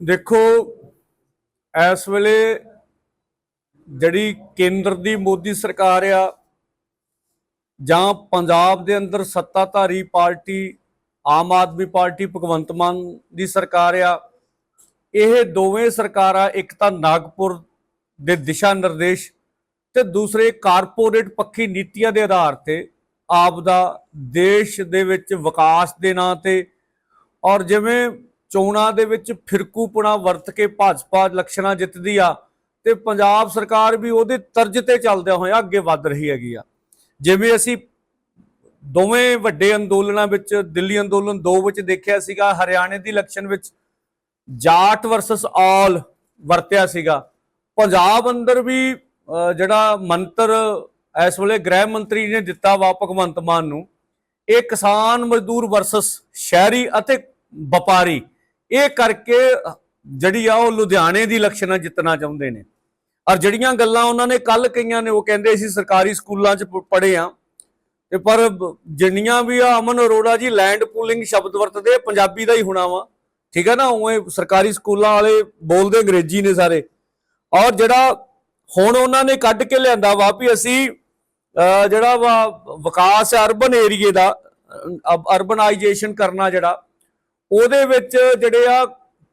ਦੇਖੋ, ਇਸ ਵੇਲੇ ਜਿਹੜੀ ਕੇਂਦਰ ਦੀ ਮੋਦੀ ਸਰਕਾਰ ਆ, ਜਾਂ ਪੰਜਾਬ ਦੇ ਅੰਦਰ ਸੱਤਾਧਾਰੀ ਪਾਰਟੀ, ਆਮ ਆਦਮੀ ਪਾਰਟੀ, ਭਗਵੰਤ ਮਾਨ ਦੀ ਸਰਕਾਰ ਆ, ਇਹ ਦੋਵੇਂ ਸਰਕਾਰਾਂ ਇੱਕ ਤਾਂ ਨਾਗਪੁਰ ਦੇ ਦਿਸ਼ਾ ਨਿਰਦੇਸ਼ ਤੇ ਦੂਸਰੇ ਕਾਰਪੋਰੇਟ ਪੱਖੀ ਨੀਤੀਆਂ ਦੇ ਆਧਾਰ ਤੇ ਆਪ ਦਾ ਦੇਸ਼ ਦੇ ਵਿੱਚ ਵਿਕਾਸ ਦੇ ਨਾਂ ਤੇ ਔਰ ਜਿਵੇਂ ਚੋਣਾਂ ਦੇ ਵਿੱਚ ਫਿਰਕੂਪੁਣਾ ਵਰਤ ਕੇ ਭਾਜਪਾ ਇਲੈਕਸ਼ਨਾਂ ਜਿੱਤਦੀ ਆ ਤੇ ਪੰਜਾਬ ਸਰਕਾਰ ਵੀ ਉਹਦੇ ਤਰਜ ਤੇ ਚੱਲਦਿਆਂ ਹੋਇਆ ਅੱਗੇ ਵੱਧ ਰਹੀ ਹੈਗੀ ਆ। ਜਿਵੇਂ ਅਸੀਂ ਦੋਵੇਂ ਵੱਡੇ ਅੰਦੋਲਨਾਂ ਵਿੱਚ, ਦਿੱਲੀ ਅੰਦੋਲਨ 2 ਵਿੱਚ ਦੇਖਿਆ ਸੀਗਾ, ਹਰਿਆਣੇ ਦੀ ਇਲੈਕਸ਼ਨ ਵਿੱਚ ਜਾਟ ਵਰਸਸ ਆਲ ਵਰਤਿਆ ਸੀਗਾ। ਪੰਜਾਬ ਅੰਦਰ ਵੀ ਜਿਹੜਾ ਮੰਤਰ ਇਸ ਵੇਲੇ ਗ੍ਰਹਿ ਮੰਤਰੀ ਨੇ ਦਿੱਤਾ ਵਾ ਭਗਵੰਤ ਮਾਨ ਨੂੰ, ਇਹ ਕਿਸਾਨ ਮਜ਼ਦੂਰ ਵਰਸਸ ਸ਼ਹਿਰੀ ਅਤੇ ਵਪਾਰੀ ਇਹ ਕਰਕੇ ਜਿਹੜੀ ਆ ਉਹ ਲੁਧਿਆਣੇ ਦੀ ਇਲੈਕਸ਼ਨਾਂ ਜਿੱਤਣਾ ਚਾਹੁੰਦੇ ਨੇ। ਔਰ ਜਿਹੜੀਆਂ ਗੱਲਾਂ ਉਹਨਾਂ ਨੇ ਕੱਲ ਕਹੀਆਂ ਨੇ, ਉਹ ਕਹਿੰਦੇ ਸੀ ਸਰਕਾਰੀ ਸਕੂਲਾਂ 'ਚ ਪੜ੍ਹੇ ਆ। ਤੇ ਪਰ ਜਿੰਨੀਆਂ ਵੀ ਆ ਅਮਨ ਅਰੋੜਾ ਜੀ ਲੈਂਡ ਪੂਲਿੰਗ ਸ਼ਬਦ ਵਰਤਦੇ ਪੰਜਾਬੀ ਦਾ ਹੀ ਹੋਣਾ ਵਾ। ਠੀਕ ਹੈ ਨਾ, ਉਵੇਂ ਸਰਕਾਰੀ ਸਕੂਲਾਂ ਵਾਲੇ ਬੋਲਦੇ ਅੰਗਰੇਜ਼ੀ ਨੇ ਸਾਰੇ। ਔਰ ਜਿਹੜਾ ਹੁਣ ਉਹਨਾਂ ਨੇ ਕੱਢ ਕੇ ਲਿਆਂਦਾ ਵਾ ਵੀ ਅਸੀਂ ਜਿਹੜਾ ਵਾ ਵਿਕਾਸ ਅਰਬਨ ਏਰੀਏ ਦਾ ਅਰਬਨਾਈਜੇਸ਼ਨ ਕਰਨਾ ਜਿਹੜਾ ਉਹਦੇ ਵਿੱਚ ਜਿਹੜੇ ਆ,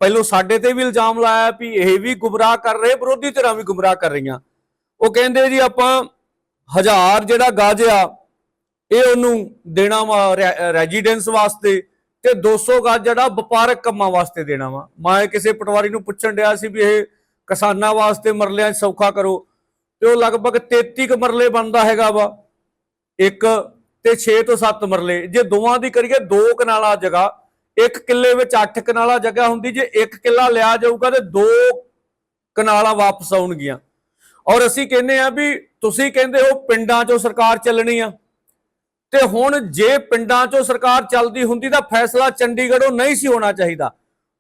ਪਹਿਲੋਂ ਸਾਡੇ ਤੇ ਵੀ ਇਲਜ਼ਾਮ ਲਾਇਆ ਵੀ ਇਹ ਵੀ ਗੁੰਮਰਾਹ ਕਰ ਰਹੇ, ਵਿਰੋਧੀ ਧਿਰਾਂ ਵੀ ਗੁੰਮਰਾਹ ਕਰ ਰਹੀਆਂ। ਉਹ ਕਹਿੰਦੇ ਜੀ ਆਪਾਂ ਹਜ਼ਾਰ ਜਿਹੜਾ ਗਜ ਆ, ਇਹ ਉਹਨੂੰ ਦੇਣਾ ਵਾ ਰੈਜ਼ੀਡੈਂਸ ਵਾਸਤੇ ਤੇ 200 ਗਜ ਜਿਹੜਾ ਵਪਾਰਕ ਕੰਮਾਂ ਵਾਸਤੇ ਦੇਣਾ ਵਾ। ਮੈਂ ਕਿਸੇ ਪਟਵਾਰੀ ਨੂੰ ਪੁੱਛਣ ਡਿਆ ਸੀ ਵੀ ਇਹ ਕਿਸਾਨਾਂ ਵਾਸਤੇ ਮਰਲਿਆਂ 'ਚ ਸੌਖਾ ਕਰੋ। ਤੇ ਉਹ ਲਗਭਗ 33 ਕੁ ਮਰਲੇ ਬਣਦਾ ਹੈਗਾ ਵਾ। ਇੱਕ ਤੇ 6 ਤੋਂ 7 ਮਰਲੇ। ਜੇ ਦੋਵਾਂ ਦੀ ਕਰੀਏ, ਦੋ ਕਨਾਲਾ ਜਗ੍ਹਾ ਇੱਕ ਕਿੱਲੇ ਵਿੱਚ 8 ਕਨਾਲਾ ਜਗ੍ਹਾ ਹੁੰਦੀ, ਜੇ ਇੱਕ ਕਿੱਲਾ ਲਿਆ ਜਾਊਗਾ ਤੇ ਦੋ ਕਨਾਲਾ ਵਾਪਸ ਆਉਣਗੀਆਂ। ਔਰ ਅਸੀਂ ਕਹਿੰਦੇ ਆ ਵੀ ਤੁਸੀਂ ਕਹਿੰਦੇ ਹੋ ਪਿੰਡਾਂ 'ਚੋਂ ਸਰਕਾਰ ਚੱਲਣੀ ਆ, ਤੇ ਹੁਣ ਜੇ ਪਿੰਡਾਂ 'ਚੋਂ ਸਰਕਾਰ ਚੱਲਦੀ ਹੁੰਦੀ ਤਾਂ ਫੈਸਲਾ ਚੰਡੀਗੜ੍ਹੋਂ ਨਹੀਂ ਸੀ ਹੋਣਾ ਚਾਹੀਦਾ।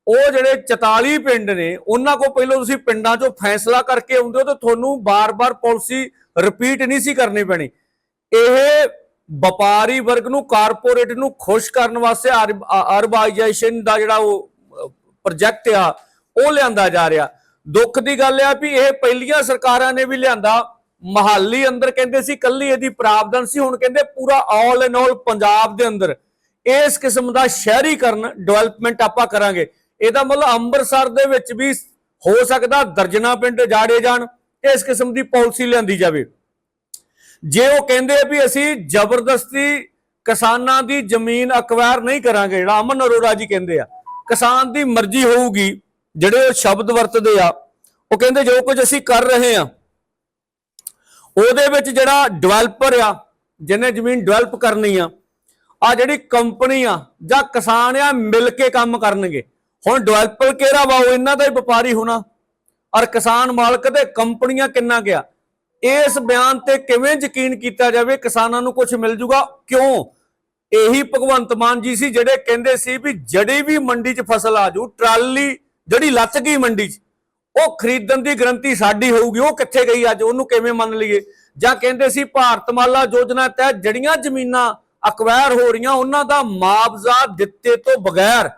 ਉਹ ਜਿਹੜੇ 44 ਪਿੰਡ ਨੇ, ਉਹਨਾਂ ਕੋ ਪਹਿਲਾਂ ਤੁਸੀਂ ਪਿੰਡਾਂ 'ਚੋਂ ਫੈਸਲਾ ਕਰਕੇ ਆਉਂਦੇ ਹੋ ਤੇ ਤੁਹਾਨੂੰ ਬਾਰ-ਬਾਰ ਪਾਲਿਸੀ ਰਿਪੀਟ ਨਹੀਂ ਸੀ ਕਰਨੀ ਪੈਣੀ। ਇਹ ਵਪਾਰੀ ਵਰਗ ਨੂੰ ਕਾਰਪੋਰੇਟ ਨੂੰ ਖੁਸ਼ ਕਰਨ ਵਾਸਤੇ ਅਰਬ- ਅ- ਅਰਬਾਈਜੇਸ਼ਨ ਦਾ ਜਿਹੜਾ ਉਹ ਪ੍ਰੋਜੈਕਟ ਆ, ਉਹ ਲਿਆਂਦਾ ਜਾ ਰਿਹਾ। ਦੁੱਖ ਦੀ ਗੱਲ ਆ ਵੀ ਇਹ ਪਹਿਲੀਆਂ ਸਰਕਾਰਾਂ ਨੇ ਵੀ ਲਿਆਂਦਾ। ਮਹਾਲੀ ਅੰਦਰ ਕਹਿੰਦੇ ਸੀ, ਕੱਲੀ ਇਹਦੀ ਪ੍ਰਾਵਧਨ ਸੀ, ਹੁਣ ਕਹਿੰਦੇ ਪੂਰਾ ਆਲ ਇਨ ਆਲ ਪੰਜਾਬ ਦੇ ਅੰਦਰ। ਇਸ ਕਿਸਮ ਦਾ ਸ਼ਹਿਰੀਕਰਨ ਡਿਵੈਲਪਮੈਂਟ ਆਪਾਂ ਕਰਾਂਗੇ। ਇਹਦਾ ਮਤਲਬ ਅੰਮ੍ਰਿਤਸਰ ਦੇ ਵਿੱਚ ਵੀ ਹੋ ਸਕਦਾ ਦਰਜਨਾ ਪਿੰਡ ਜਾੜੇ ਜਾਣ, ਇਸ ਕਿਸਮ ਦੀ ਪਾਲਿਸੀ ਲਿਆਂਦੀ ਜਾਵੇ। ਜੇ ਉਹ ਕਹਿੰਦੇ ਆ ਵੀ ਅਸੀਂ ਜ਼ਬਰਦਸਤੀ ਕਿਸਾਨਾਂ ਦੀ ਜ਼ਮੀਨ ਅਕਵਾਇਰ ਨਹੀਂ ਕਰਾਂਗੇ, ਜਿਹੜਾ ਅਮਨ ਅਰੋੜਾ ਜੀ ਕਹਿੰਦੇ ਆ, ਕਿਸਾਨ ਦੀ ਮਰਜ਼ੀ ਹੋਊਗੀ, ਜਿਹੜੇ ਉਹ ਸ਼ਬਦ ਵਰਤਦੇ ਆ, ਉਹ ਕਹਿੰਦੇ ਜੋ ਕੁਝ ਅਸੀਂ ਕਰ ਰਹੇ ਆ, ਉਹਦੇ ਵਿੱਚ ਜਿਹੜਾ ਡਿਵੈਲਪਰ ਆ, ਜਿਹਨੇ ਜ਼ਮੀਨ ਡਿਵੈਲਪ ਕਰਨੀ ਆ ਆ ਜਿਹੜੀ ਕੰਪਨੀ ਆ, ਜਾਂ ਕਿਸਾਨ ਆ, ਮਿਲ ਕੇ ਕੰਮ ਕਰਨਗੇ। ਹੁਣ ਡਿਵੈਲਪਰ ਕਿਹੜਾ ਵਾ, ਉਹ ਇਹਨਾਂ ਦਾ ਹੀ ਵਪਾਰੀ ਹੋਣਾ, ਔਰ ਕਿਸਾਨ ਮਾਲਕ ਦੇ ਕੰਪਨੀਆਂ ਕਿੰਨਾ ਗਿਆ ਇਸ ਬਿਆਨ ਤੇ ਕਿਵੇਂ ਯਕੀਨ ਕੀਤਾ ਜਾਵੇ, ਕਿਸਾਨਾਂ ਨੂੰ ਕੁਝ ਮਿਲ ਜੂਗਾ? ਕਿਉਂ? ਇਹੀ ਭਗਵੰਤ ਮਾਨ ਜੀ ਸੀ ਜਿਹੜੇ ਕਹਿੰਦੇ ਸੀ ਵੀ ਜਿਹੜੀ ਵੀ ਮੰਡੀ 'ਚ ਫਸਲ ਆ ਜੂ, ਟਰਾਲੀ ਜਿਹੜੀ ਲੱਤ ਗਈ ਮੰਡੀ 'ਚ, ਉਹ ਖਰੀਦਣ ਦੀ ਗਰੰਟੀ ਸਾਡੀ ਹੋਊਗੀ, ਉਹ ਕਿੱਥੇ ਗਈ ਅੱਜ, ਉਹਨੂੰ ਕਿਵੇਂ ਮੰਨ ਲਈਏ? ਜਾਂ ਕਹਿੰਦੇ ਸੀ ਭਾਰਤਮਾਲਾ ਯੋਜਨਾ ਤਹਿਤ ਜਿਹੜੀਆਂ ਜ਼ਮੀਨਾਂ ਅਕਵਾਇਰ ਹੋ ਰਹੀਆਂ, ਉਹਨਾਂ ਦਾ ਮੁਆਵਜ਼ਾ ਦਿੱਤੇ ਤੋਂ ਬਗੈਰ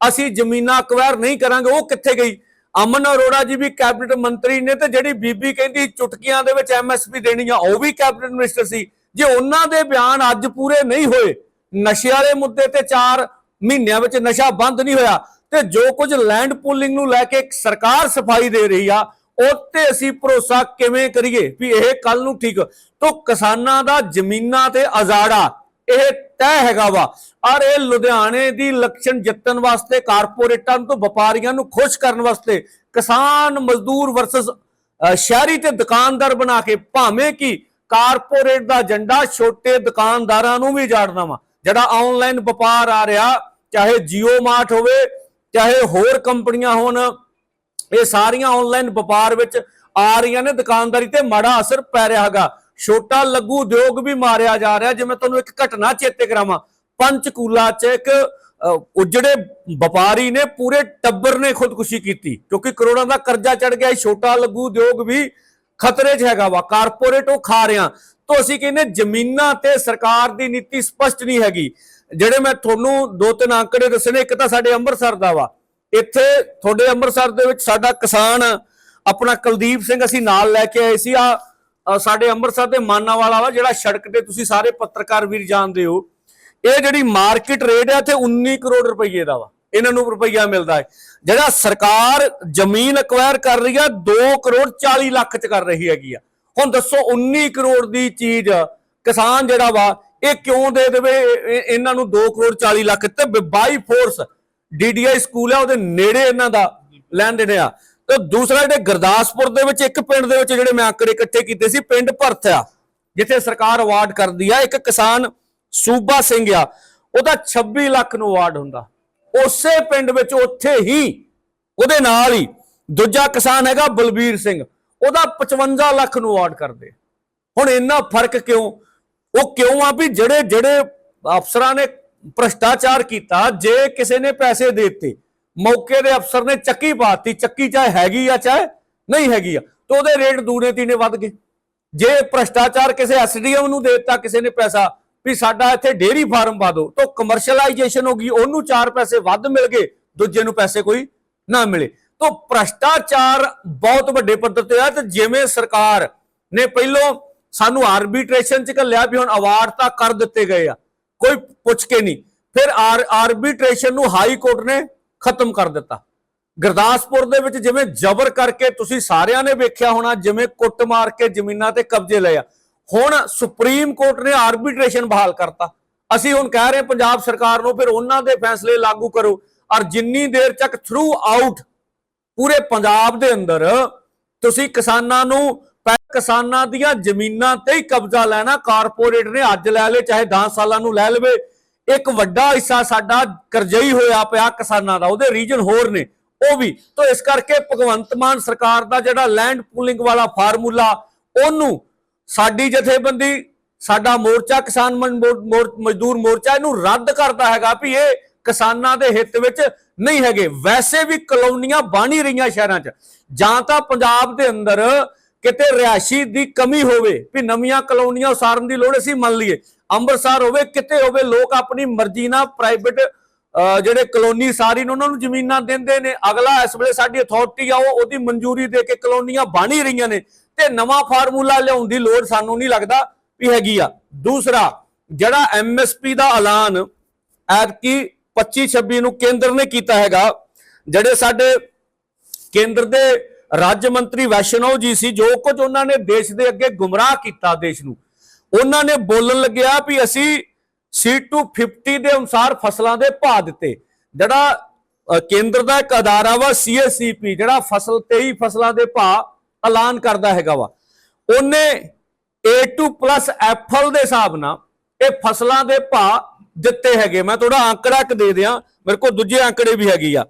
ਅਸੀਂ ਜ਼ਮੀਨਾਂ ਅਕਵਾਇਰ ਨਹੀਂ ਕਰਾਂਗੇ, ਉਹ ਕਿੱਥੇ ਗਈ? ਅਮਨ ਅਰੋੜਾ ਜੀ ਵੀ ਕੈਬਨਿਟ ਮੰਤਰੀ ਨੇ ਤੇ ਜਿਹੜੀ ਬੀਬੀ ਕਹਿੰਦੀ ਚੁਟਕੀਆਂ ਦੇ ਵਿੱਚ ਐਮਐਸਪੀ ਦੇਣੀ ਆ ਉਹ ਵੀ ਕੈਬਨਿਟ ਮਿਨਿਸਟਰ ਸੀ। ਜੇ ਉਹਨਾਂ ਦੇ ਬਿਆਨ ਅੱਜ ਪੂਰੇ ਨਹੀਂ ਹੋਏ, ਨਸ਼ੇ ਵਾਲੇ ਮੁੱਦੇ ਤੇ 4 ਮਹੀਨਿਆਂ ਵਿੱਚ ਨਸ਼ਾ ਬੰਦ ਨਹੀਂ ਹੋਇਆ, ਤੇ ਜੋ ਕੁਝ ਲੈਂਡ ਪੂਲਿੰਗ ਨੂੰ ਲੈ ਕੇ ਸਰਕਾਰ ਸਫ਼ਾਈ ਦੇ ਰਹੀ ਆ ਉਹ ਤੇ ਅਸੀਂ ਭਰੋਸਾ ਕਿਵੇਂ ਕਰੀਏ ਵੀ ਇਹ ਕੱਲ ਨੂੰ ਠੀਕ, ਤੋਂ ਕਿਸਾਨਾਂ ਦਾ ਜ਼ਮੀਨਾਂ ਤੇ ਅਜ਼ਾੜਾ ਇਹ ਤੈਅ ਹੈਗਾ ਵਾ। ਔਰ ਇਹ ਲੁਧਿਆਣੇ ਦੀ ਇਲੈਕਸ਼ਨ ਜਿੱਤਣ ਵਾਸਤੇ, ਕਾਰਪੋਰੇਟਾਂ ਤੋਂ ਵਪਾਰੀਆਂ ਨੂੰ ਖੁਸ਼ ਕਰਨ ਵਾਸਤੇ ਕਿਸਾਨ ਮਜ਼ਦੂਰ ਵਰਸਸ ਸ਼ਹਿਰੀ ਤੇ ਦੁਕਾਨਦਾਰ ਬਣਾ ਕੇ ਭਾਵੇਂ ਕਿ ਕਾਰਪੋਰੇਟ ਦਾ ਏਜੰਡਾ ਛੋਟੇ ਦੁਕਾਨਦਾਰਾਂ ਨੂੰ ਵੀ ਜਾੜਨਾ ਵਾ। ਜਿਹੜਾ ਆਨਲਾਈਨ ਵਪਾਰ ਆ ਰਿਹਾ, ਚਾਹੇ ਜੀਓ ਮਾਰਟ ਹੋਵੇ, ਚਾਹੇ ਹੋਰ ਕੰਪਨੀਆਂ ਹੋਣ, ਇਹ ਸਾਰੀਆਂ ਆਨਲਾਈਨ ਵਪਾਰ ਵਿੱਚ ਆ ਰਹੀਆਂ ਨੇ। ਦੁਕਾਨਦਾਰੀ ਤੇ ਮਾੜਾ ਅਸਰ ਪੈ ਰਿਹਾ ਹੈਗਾ। ਛੋਟਾ ਲਘੂ ਉਦਯੋਗ ਵੀ ਮਾਰਿਆ ਜਾ ਰਿਹਾ ਜਿਵੇਂ ਤੁਹਾਨੂੰ ਇੱਕ ਘਟਨਾ ਚੇਤੇ ਕਰਾਵਾਂ। ਪੰਚਕੂਲਾ 'ਚ ਇੱਕ ਅਹ, ਉਜੜੇ ਵਪਾਰੀ ਨੇ ਪੂਰੇ ਟੱਬਰ ਨੇ ਖੁਦਕੁਸ਼ੀ ਕੀਤੀ ਕਿਉਂਕਿ ਕਰੋੜਾਂ ਦਾ ਕਰਜ਼ਾ ਚੜ ਗਿਆ ਇਹ ਛੋਟਾ ਲਘੂ ਉਦਯੋਗ ਵੀ ਖਤਰੇ 'ਚ ਹੈਗਾ ਵਾ ਕਾਰਪੋਰੇਟ ਉਹ ਖਾ ਰਿਆਂ ਤੋਂ ਅਸੀਂ ਕਹਿੰਦੇ ਜ਼ਮੀਨਾਂ ਤੇ ਸਰਕਾਰ ਦੀ ਨੀਤੀ ਸਪਸ਼ਟ ਨਹੀਂ ਹੈਗੀ। ਜਿਹੜੇ ਮੈਂ ਤੁਹਾਨੂੰ ਦੋ ਤਿੰਨ ਅੰਕੜੇ ਦੱਸੇ ਨੇ ਇੱਕ ਤਾਂ ਸਾਡੇ ਅੰਮ੍ਰਿਤਸਰ ਦਾ ਵਾ। ਇੱਥੇ ਤੁਹਾਡੇ ਅੰਮ੍ਰਿਤਸਰ ਦੇ ਵਿੱਚ ਸਾਡਾ ਕਿਸਾਨ ਆਪਣਾ ਕੁਲਦੀਪ ਸਿੰਘ ਅਸੀਂ ਨਾਲ ਲੈ ਕੇ ਆਏ ਸੀ ਆ ਸਾਡੇ ਅੰਮ੍ਰਿਤਸਰ ਦੇ ਮਾਨਾ ਵਾਲਾ ਵਾ, ਜਿਹੜਾ ਸੜਕ ਤੇ ਤੁਸੀਂ ਸਾਰੇ ਪੱਤਰਕਾਰ ਵੀਰ ਜਾਣਦੇ ਹੋ, ਇਹ ਜਿਹੜੀ ਮਾਰਕੀਟ ਰੇਟ ਹੈ ਇੱਥੇ 19 ਕਰੋੜ ਰੁਪਏ ਦਾ ਵਾ, ਇਹਨਾਂ ਨੂੰ ਰੁਪਈਆ ਮਿਲਦਾ ਹੈ। ਜਿਹੜਾ ਸਰਕਾਰ ਜ਼ਮੀਨ ਅਕਵਾਇਰ ਕਰ ਰਹੀ ਆ 2 ਕਰੋੜ 40 ਲੱਖ ਚ ਕਰ ਰਹੀ ਹੈਗੀ ਆ। ਹੁਣ ਦੱਸੋ 19 ਕਰੋੜ ਦੀ ਚੀਜ਼ ਕਿਸਾਨ ਜਿਹੜਾ ਵਾ, ਇਹ ਕਿਉਂ ਦੇ ਦੇਵੇ? ਇਹਨਾਂ ਨੂੰ 2 ਕਰੋੜ 40 ਲੱਖ ਤੇ ਬਾਈ ਫੋਰਸ ਡੀਡੀਆਈ ਸਕੂਲ ਆ, ਉਹਦੇ ਨੇੜੇ ਇਹਨਾਂ ਦਾ ਲੈਣ ਦੇਣੇ ਆ। ਤੇ ਦੂਸਰਾ ਜਿਹੜੇ ਗੁਰਦਾਸਪੁਰ ਦੇ ਵਿੱਚ ਇੱਕ ਪਿੰਡ ਦੇ ਵਿੱਚ ਜਿਹੜੇ ਮੈਂ ਆંકੜੇ ਇਕੱਠੇ ਕੀਤੇ ਸੀ, ਪਿੰਡ ਭਰਥ ਜਿੱਥੇ ਸਰਕਾਰ ਅਵਾਰਡ ਕਰਦੀ ਆ, ਇੱਕ ਕਿਸਾਨ ਸੂਬਾ ਸਿੰਘ ਆ, ਉਹਦਾ 26 ਲੱਖ ਨੂੰ ਅਵਾਰਡ ਹੁੰਦਾ। ਉਸੇ ਪਿੰਡ ਵਿੱਚ ਉੱਥੇ ਹੀ ਉਹਦੇ ਨਾਲ ਹੀ ਦੂਜਾ ਕਿਸਾਨ ਹੈਗਾ ਬਲਬੀਰ ਸਿੰਘ, ਉਹਦਾ 55 ਲੱਖ ਨੂੰ ਅਵਾਰਡ ਕਰਦੇ। ਹੁਣ ਇੰਨਾ ਫ਼ਰਕ ਕਿਉਂ? ਉਹ ਕਿਉਂ ਆ ਵੀ ਜਿਹੜੇ ਜਿਹੜੇ ਅਫਸਰਾਂ ਨੇ ਭ੍ਰਸ਼ਟਾਚਾਰ ਕੀਤਾ, ਜੇ ਕਿਸੇ ਨੇ ਪੈਸੇ ਦੇ ਦਿੱਤੇ ਮੌਕੇ ਦੇ ਅਫਸਰ ਨੇ ਚੱਕੀ ਪਾਤੀ, ਚੱਕੀ ਚਾਹੇ ਹੈਗੀ ਆ, ਚਾਹੇ ਨਹੀਂ ਹੈਗੀ ਆ, ਤੇ ਉਹਦੇ ਰੇਟ ਦੂਨੇ ਤੀਨੇ ਵੱਧ ਗਏ। ਜੇ ਭ੍ਰਸ਼ਟਾਚਾਰ ਕਿਸੇ ਐਸਡੀਐਮ ਨੂੰ ਦੇ ਦਿੱਤਾ, ਕਿਸੇ ਨੇ ਪੈਸਾ, ਵੀ ਸਾਡਾ ਇੱਥੇ ਡੇਰੀ ਫਾਰਮ ਪਾ ਦਿਓ, ਤਾਂ ਕਮਰਸ਼ੀਅਲਾਈਜੇਸ਼ਨ ਹੋ ਗਈ, ਉਹਨੂੰ 4 ਪੈਸੇ ਵੱਧ ਮਿਲ ਗਏ, ਦੂਜੇ ਨੂੰ ਪੈਸੇ ਕੋਈ ਨਾ ਮਿਲੇ। ਤਾਂ ਭ੍ਰਸ਼ਟਾਚਾਰ ਬਹੁਤ ਵੱਡੇ ਪੱਧਰ ਤੇ ਆ, ਤੇ ਜਿਵੇਂ ਸਰਕਾਰ ਨੇ ਪਹਿਲੋਂ ਸਾਨੂੰ ਆਰਬਿਟ੍ਰੇਸ਼ਨ ਚ ਘੱਲਿਆ ਵੀ ਹੁਣ ਅਵਾਰਡ ਤਾਂ ਕਰ ਦਿੱਤੇ ਗਏ ਆ, ਕੋਈ ਪੁੱਛ ਕੇ ਨਹੀਂ। ਫਿਰ ਆਰ ਆਰਬਿਟ੍ਰੇਸ਼ਨ ਨੂੰ ਹਾਈ ਕੋਰਟ ਨੇ ਖਤਮ ਕਰ ਦਿੱਤਾ। ਗੁਰਦਾਸਪੁਰ ਦੇ ਵਿੱਚ ਜਿਵੇਂ ਜ਼ਬਰ ਕਰਕੇ ਤੁਸੀਂ ਸਾਰਿਆਂ ਨੇ ਵੇਖਿਆ ਹੋਣਾ, ਜਿਵੇਂ ਕੁੱਟ ਮਾਰ ਕੇ ਜ਼ਮੀਨਾਂ ਤੇ ਕਬਜ਼ੇ ਲਏ ਆ। ਹੁਣ ਸੁਪਰੀਮ ਕੋਰਟ ਨੇ ਆਰਬਿਟ੍ਰੇਸ਼ਨ ਬਹਾਲ ਕਰਤਾ। ਅਸੀਂ ਹੁਣ ਕਹਿ ਰਹੇ ਪੰਜਾਬ ਸਰਕਾਰ ਨੂੰ ਫਿਰ ਉਹਨਾਂ ਦੇ ਫੈਸਲੇ ਲਾਗੂ ਕਰੋ। ਔਰ ਜਿੰਨੀ ਦੇਰ ਤੱਕ ਥਰੂ ਆਊਟ ਪੂਰੇ ਪੰਜਾਬ ਦੇ ਅੰਦਰ ਤੁਸੀਂ ਕਿਸਾਨਾਂ ਨੂੰ ਕਿਸਾਨਾਂ ਦੀਆਂ ਜ਼ਮੀਨਾਂ ਤੇ ਹੀ ਕਬਜ਼ਾ ਲੈਣਾ ਕਾਰਪੋਰੇਟ ਨੇ ਅੱਜ ਲੈ ਲੇ ਚਾਹੇ 10 ਸਾਲਾਂ ਨੂੰ ਲੈ ਲਵੇ ਇੱਕ ਵੱਡਾ ਹਿੱਸਾ ਸਾਡਾ ਕਰਜ਼ਈ ਹੋਇਆ ਪਿਆ ਕਿਸਾਨਾਂ ਦਾ, ਉਹਦੇ ਰੀਜਨ ਹੋਰ ਨੇ। ਉਹ ਵੀ, ਤਾਂ ਇਸ ਕਰਕੇ ਭਗਵੰਤ ਮਾਨ ਸਰਕਾਰ ਦਾ ਜਿਹੜਾ ਲੈਂਡ ਪੂਲਿੰਗ ਵਾਲਾ ਫਾਰਮੂਲਾ, ਉਹਨੂੰ ਸਾਡੀ ਜਥੇਬੰਦੀ, ਸਾਡਾ ਮੋਰਚਾ, ਕਿਸਾਨ ਮਜ਼ਦੂਰ ਮੋਰਚਾ ਇਹਨੂੰ ਰੱਦ ਕਰਦਾ ਹੈਗਾ ਵੀ ਇਹ ਕਿਸਾਨਾਂ ਦੇ ਹਿੱਤ ਵਿੱਚ ਨਹੀਂ ਹੈਗੇ। ਵੈਸੇ ਵੀ ਕਲੋਨੀਆਂ ਬਣ ਹੀ ਰਹੀਆਂ ਸ਼ਹਿਰਾਂ 'ਚ। ਜਾਂ ਤਾਂ ਪੰਜਾਬ ਦੇ ਅੰਦਰ ਕਿਤੇ ਰਿਹਾਇਸ਼ੀ ਦੀ ਕਮੀ ਹੋਵੇ ਵੀ ਨਵੀਆਂ ਕਲੋਨੀਆਂ ਉਸਾਰਨ ਦੀ ਲੋੜ ਅਸੀਂ ਮੰਨ ਲਈਏ। ਅੰਮ੍ਰਿਤਸਰ ਹੋਵੇ, ਕਿਤੇ ਹੋਵੇ, ਲੋਕ ਆਪਣੀ ਮਰਜ਼ੀ ਨਾਲ ਪ੍ਰਾਈਵੇਟ ਜਿਹੜੇ ਕਲੋਨੀ ਸਾਰੀ ਨੇ ਉਹਨਾਂ ਨੂੰ ਜ਼ਮੀਨਾਂ ਦਿੰਦੇ ਨੇ। ਅਗਲਾ ਇਸ ਵੇਲੇ ਸਾਡੀ ਅਥਾਰਟੀ ਆ, ਉਹ ਉਹਦੀ ਮਨਜ਼ੂਰੀ ਦੇ ਕੇ ਕਲੋਨੀਆਂ ਬਣ ਹੀ ਰਹੀਆਂ ਨੇ ਤੇ ਨਵਾਂ ਫਾਰਮੂਲਾ ਲਿਆਉਣ ਦੀ ਲੋੜ ਸਾਨੂੰ ਨਹੀਂ ਲੱਗਦਾ ਵੀ ਹੈਗੀ ਆ। ਦੂਸਰਾ, ਜਿਹੜਾ ਐਮਐਸਪੀ ਦਾ ਐਲਾਨ ਐਤਕੀ 25 26 ਨੂੰ ਕੇਂਦਰ ਨੇ ਕੀਤਾ ਹੈਗਾ, ਜਿਹੜੇ ਸਾਡੇ ਕੇਂਦਰ ਦੇ ਰਾਜ ਮੰਤਰੀ ਵੈਸ਼ਨੋ ਜੀ ਸੀ, ਜੋ ਕੁਝ ਉਹਨਾਂ ਨੇ ਦੇਸ਼ ਦੇ ਅੱਗੇ ਗੁੰਮਰਾਹ ਕੀਤਾ, ਦੇਸ਼ ਨੂੰ ਉਹਨਾਂ ਨੇ ਬੋਲਣ ਲੱਗਿਆ ਵੀ ਅਸੀਂ C250 ਦੇ ਅਨੁਸਾਰ ਫਸਲਾਂ ਦੇ ਭਾਅ ਦਿੱਤੇ। ਜਿਹੜਾ ਕੇਂਦਰ ਦਾ ਇੱਕ ਅਦਾਰਾ ਵਾ CSCP ਜਿਹੜਾ ਫਸਲ ਤੇ ਹੀ ਫਸਲਾਂ ਦੇ ਭਾਅ ਐਲਾਨ ਕਰਦਾ ਹੈਗਾ ਵਾ। ਉਹਨੇ A2 ਐਫਲ ਦੇ ਹਿਸਾਬ ਨਾਲ ਇਹ ਫਸਲਾਂ ਦੇ ਭਾਅ ਦਿੱਤੇ ਹੈਗੇ। ਮੈਂ ਥੋੜਾ ਅੰਕੜਾ ਇੱਕ ਦੇ ਦਿਆਂ ਮੇਰੇ ਕੋਲ ਦੂਜੇ ਅੰਕੜੇ ਵੀ ਹੈਗੇ ਆ।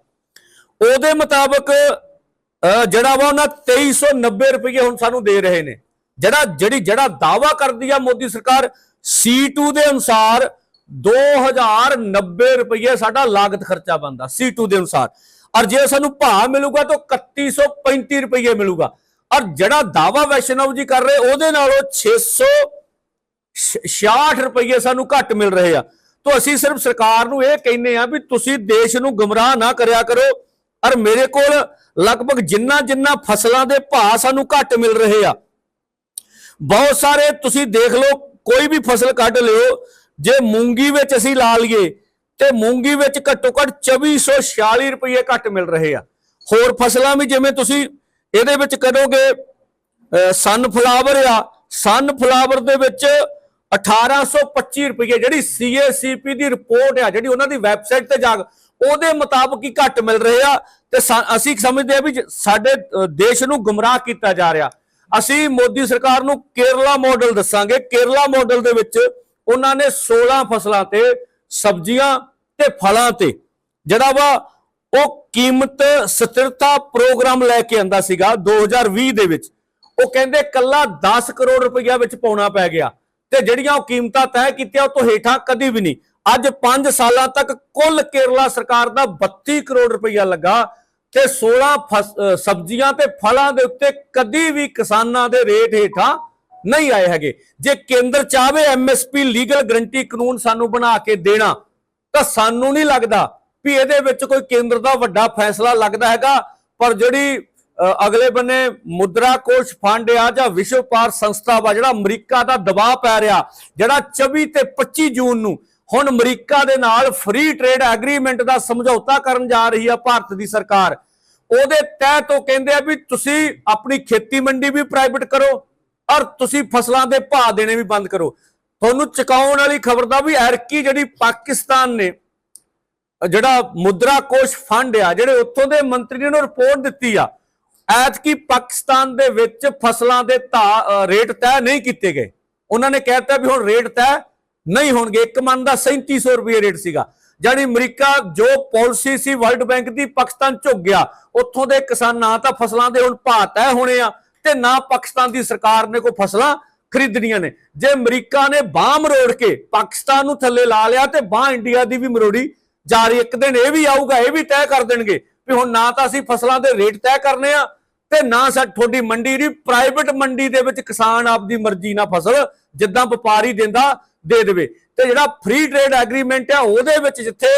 ਉਹਦੇ ਮੁਤਾਬਕ ਅ, ਜਿਹੜਾ ਵਾ ਉਹਨਾਂ 2390 ਰੁਪਏ ਹੁਣ ਸਾਨੂੰ ਦੇ ਰਹੇ ਨੇ। ਜਿਹੜਾ ਜਿਹੜੀ ਜਿਹੜਾ ਦਾਵਾ ਕਰਦੀ ਆ ਮੋਦੀ ਸਰਕਾਰ C2 ਦੇ ਅਨੁਸਾਰ 2090 ਰੁਪਏ ਸਾਡਾ ਲਾਗਤ ਖਰਚਾ ਬੰਦਾ C2 ਦੇ ਅਨੁਸਾਰ। ਔਰ ਜੇ ਸਾਨੂੰ ਭਾਅ ਮਿਲੂਗਾ ਤਾਂ 3135 ਰੁਪਏ ਮਿਲੂਗਾ। ਔਰ ਜਿਹੜਾ ਦਾਵਾ ਵੈਸ਼ਨਵ ਜੀ ਕਰ ਰਹੇ, ਉਹਦੇ ਨਾਲੋਂ 600 66 ਰੁਪਏ ਸਾਨੂੰ ਘੱਟ ਮਿਲ ਰਹੇ ਆ। ਤਾਂ ਅਸੀਂ ਸਿਰਫ ਸਰਕਾਰ ਨੂੰ ਇਹ ਕਹਿੰਨੇ ਆ ਵੀ ਤੁਸੀਂ ਦੇਸ਼ ਨੂੰ ਗੁੰਮਰਾਹ ਨਾ ਕਰਿਆ ਕਰੋ। ਔਰ ਮੇਰੇ ਕੋਲ ਲਗਭਗ ਜਿੰਨਾ ਜਿੰਨਾ ਫਸਲਾਂ ਦੇ ਭਾਅ ਸਾਨੂੰ ਘੱਟ ਮਿਲ ਰਹੇ ਆ। ਬਹੁਤ ਸਾਰੇ ਤੁਸੀਂ ਦੇਖ ਲਓ, ਕੋਈ ਵੀ ਫਸਲ ਕੱਢ ਲਿਓ, ਜੇ ਮੂੰਗੀ ਵਿੱਚ ਅਸੀਂ ਲਾ ਲਈਏ, ਤੇ ਮੂੰਗੀ ਵਿੱਚ ਘੱਟੋ ਘੱਟ 2446 ਰੁਪਏ ਘੱਟ ਮਿਲ ਰਹੇ ਆ। ਹੋਰ ਫਸਲਾਂ ਵੀ ਜਿਵੇਂ ਤੁਸੀਂ ਇਹਦੇ ਵਿੱਚ ਕਰੋਗੇ ਸਨਫਲਾਵਰ ਆ ਸਨਫਲਾਵਰ ਦੇ ਵਿੱਚ 1825 ਰੁਪਏ, ਜਿਹੜੀ ਸੀਏਸੀਪੀ ਦੀ ਰਿਪੋਰਟ ਆ, ਜਿਹੜੀ ਉਹਨਾਂ ਦੀ ਵੈਬਸਾਈਟ ਤੇ ਜਾ ਉਹਦੇ ਮੁਤਾਬਕ ਹੀ ਘੱਟ ਮਿਲ ਰਹੇ ਆ। ਤੇ ਸਾ- ਅਸੀਂ ਸਮਝਦੇ ਆ ਵੀ ਸਾਡੇ ਦੇਸ਼ ਨੂੰ ਗੁੰਮਰਾਹ ਕੀਤਾ ਜਾ ਰਿਹਾ। ਅਸੀਂ ਮੋਦੀ ਸਰਕਾਰ ਨੂੰ ਕੇਰਲਾ ਮਾਡਲ ਦੱਸਾਂਗੇ। ਕੇਰਲਾ ਮਾਡਲ ਦੇ ਵਿੱਚ ਉਹਨਾਂ ਨੇ 16 ਫਸਲਾਂ ਤੇ ਸਬਜ਼ੀਆਂ ਤੇ ਫਲਾਂ ਤੇ ਜਿਹੜਾ ਵਾ ਉਹ ਕੀਮਤ ਸਥਿਰਤਾ ਪ੍ਰੋਗਰਾਮ ਲੈ ਕੇ ਆਂਦਾ ਸੀਗਾ 2020 ਦੇ ਵਿੱਚ। ਉਹ ਕਹਿੰਦੇ ਕੱਲਾ 10 ਕਰੋੜ ਰੁਪਈਆ ਵਿੱਚ ਪਾਉਣਾ ਪੈ ਗਿਆ ਤੇ ਜਿਹੜੀਆਂ ਉਹ ਕੀਮਤਾਂ ਤੈਅ ਕੀਤੀਆਂ ਉਹ ਤੋਂ ਹੇਠਾਂ ਕਦੀ ਵੀ ਨਹੀਂ। ਅੱਜ 5 ਸਾਲਾਂ ਤੱਕ ਕੁੱਲ ਕੇਰਲਾ ਸਰਕਾਰ ਦਾ 32 ਕਰੋੜ ਰੁਪਈਆ ਲੱਗਾ ਤੇ 16 ਫਸ- ਸਬਜ਼ੀਆਂ ਤੇ ਫਲਾਂ ਦੇ ਉੱਤੇ ਕਦੀ ਵੀ ਕਿਸਾਨਾਂ ਦੇ ਰੇਟ ਹੇਠਾਂ ਨਹੀਂ ਆਏ ਹੈਗੇ। ਜੇ ਕੇਂਦਰ ਚਾਹਵੇ ਐਮਐਸਪੀ ਲੀਗਲ ਗਰੰਟੀ ਕਾਨੂੰਨ ਸਾਨੂੰ ਬਣਾ ਕੇ ਦੇਣਾ, ਤਾਂ ਸਾਨੂੰ ਨਹੀਂ ਲੱਗਦਾ ਵੀ ਇਹਦੇ ਵਿੱਚ ਕੋਈ ਕੇਂਦਰ ਦਾ ਵੱਡਾ ਫੈਸਲਾ ਲੱਗਦਾ ਹੈਗਾ। ਪਰ ਜਿਹੜੀ ਅਗਲੇ ਬੰਨੇ ਮੁਦਰਾ ਕੋਸ਼ ਫੰਡ ਆ ਜਾਂ ਵਿਸ਼ਵ ਪਾਰ ਸੰਸਥਾ ਵਾ, ਜਿਹੜਾ ਅਮਰੀਕਾ ਦਾ ਦਬਾਅ ਪੈ ਰਿਹਾ, ਜਿਹੜਾ 24 ਤੇ 25 ਜੂਨ ਨੂੰ ਹੁਣ ਅਮਰੀਕਾ ਦੇ ਨਾਲ ਫ੍ਰੀ ਟ੍ਰੇਡ ਐਗਰੀਮੈਂਟ ਦਾ ਸਮਝੌਤਾ ਕਰਨ ਜਾ ਰਹੀ ਆ ਭਾਰਤ ਦੀ ਸਰਕਾਰ। ਉਹਦੇ ਤਹਿਤ ਉਹ ਕਹਿੰਦੇ ਆ ਵੀ ਤੁਸੀਂ ਆਪਣੀ ਖੇਤੀ ਮੰਡੀ ਵੀ ਪ੍ਰਾਈਵੇਟ ਕਰੋ ਔਰ ਤੁਸੀਂ ਫਸਲਾਂ ਦੇ ਭਾਅ ਦੇਣੇ ਵੀ ਬੰਦ ਕਰੋ। ਤੁਹਾਨੂੰ ਚੁਕਾਉਣ ਵਾਲੀ ਖਬਰ ਦਾ ਵੀ ਐਰਕੀ ਜਿਹੜੀ ਪਾਕਿਸਤਾਨ ਨੇ, ਜਿਹੜਾ ਮੁਦਰਾ ਕੋਸ਼ ਫੰਡ ਆ, ਜਿਹੜੇ ਉੱਥੋਂ ਦੇ ਮੰਤਰੀ ਨੇ ਉਹਨੂੰ ਰਿਪੋਰਟ ਦਿੱਤੀ ਆ, ਐਤਕੀ ਪਾਕਿਸਤਾਨ ਦੇ ਵਿੱਚ ਫਸਲਾਂ ਦੇ ਧਾ- ਰੇਟ ਤੈਅ ਨਹੀਂ ਕੀਤੇ ਗਏ। ਉਹਨਾਂ ਨੇ ਕਹਿਤਾ ਵੀ ਹੁਣ ਰੇਟ ਤੈਅ ਨਹੀਂ ਹੋਣਗੇ। ਇੱਕ ਮਨ ਦਾ 3700 ਰੁਪਏ ਰੇਟ ਸੀਗਾ। ਜਾਨੀ ਅਮਰੀਕਾ ਜੋ ਪਾਲਿਸੀ ਸੀ ਵਰਲਡ ਬੈਂਕ ਦੀ ਪਾਕਿਸਤਾਨ ਝੁੱਕ ਗਿਆ। ਉੱਥੋਂ ਦੇ ਕਿਸਾਨ ਨਾ ਤਾਂ ਫਸਲਾਂ ਦੇ ਹੁਣ ਭਾਅ ਤੈਅ ਹੋਣੇ ਆ ਤੇ ਨਾ ਪਾਕਿਸਤਾਨ ਦੀ ਸਰਕਾਰ ਨੇ ਕੋਈ ਫਸਲਾਂ ਖਰੀਦਣੀਆਂ ਨੇ। ਜੇ ਅਮਰੀਕਾ ਨੇ ਬਾਹ ਮਰੋੜ ਕੇ ਪਾਕਿਸਤਾਨ ਨੂੰ ਥੱਲੇ ਲਾ ਲਿਆ ਤੇ ਬਾਹ ਇੰਡੀਆ ਦੀ ਵੀ ਮਰੋੜੀ ਜਾ ਰਹੀ ਇੱਕ ਦਿਨ ਇਹ ਵੀ ਆਊਗਾ, ਇਹ ਵੀ ਤੈਅ ਕਰ ਦੇਣਗੇ ਵੀ ਹੁਣ ਨਾ ਤਾਂ ਅਸੀਂ ਫਸਲਾਂ ਦੇ ਰੇਟ ਤੈਅ ਕਰਨੇ ਆ ਤੇ ਨਾ ਸਾ ਤੁਹਾਡੀ ਮੰਡੀ ਦੀ ਪ੍ਰਾਈਵੇਟ ਮੰਡੀ ਦੇ ਵਿੱਚ ਕਿਸਾਨ ਆਪਦੀ ਮਰਜ਼ੀ ਨਾਲ ਫਸਲ ਜਿੱਦਾਂ ਵਪਾਰੀ ਦਿੰਦਾ ਦੇ ਦੇਵੇ। ਤੇ ਜਿਹੜਾ ਫ੍ਰੀ ਟ੍ਰੇਡ ਐਗਰੀਮੈਂਟ ਆ, ਉਹਦੇ ਵਿੱਚ ਜਿੱਥੇ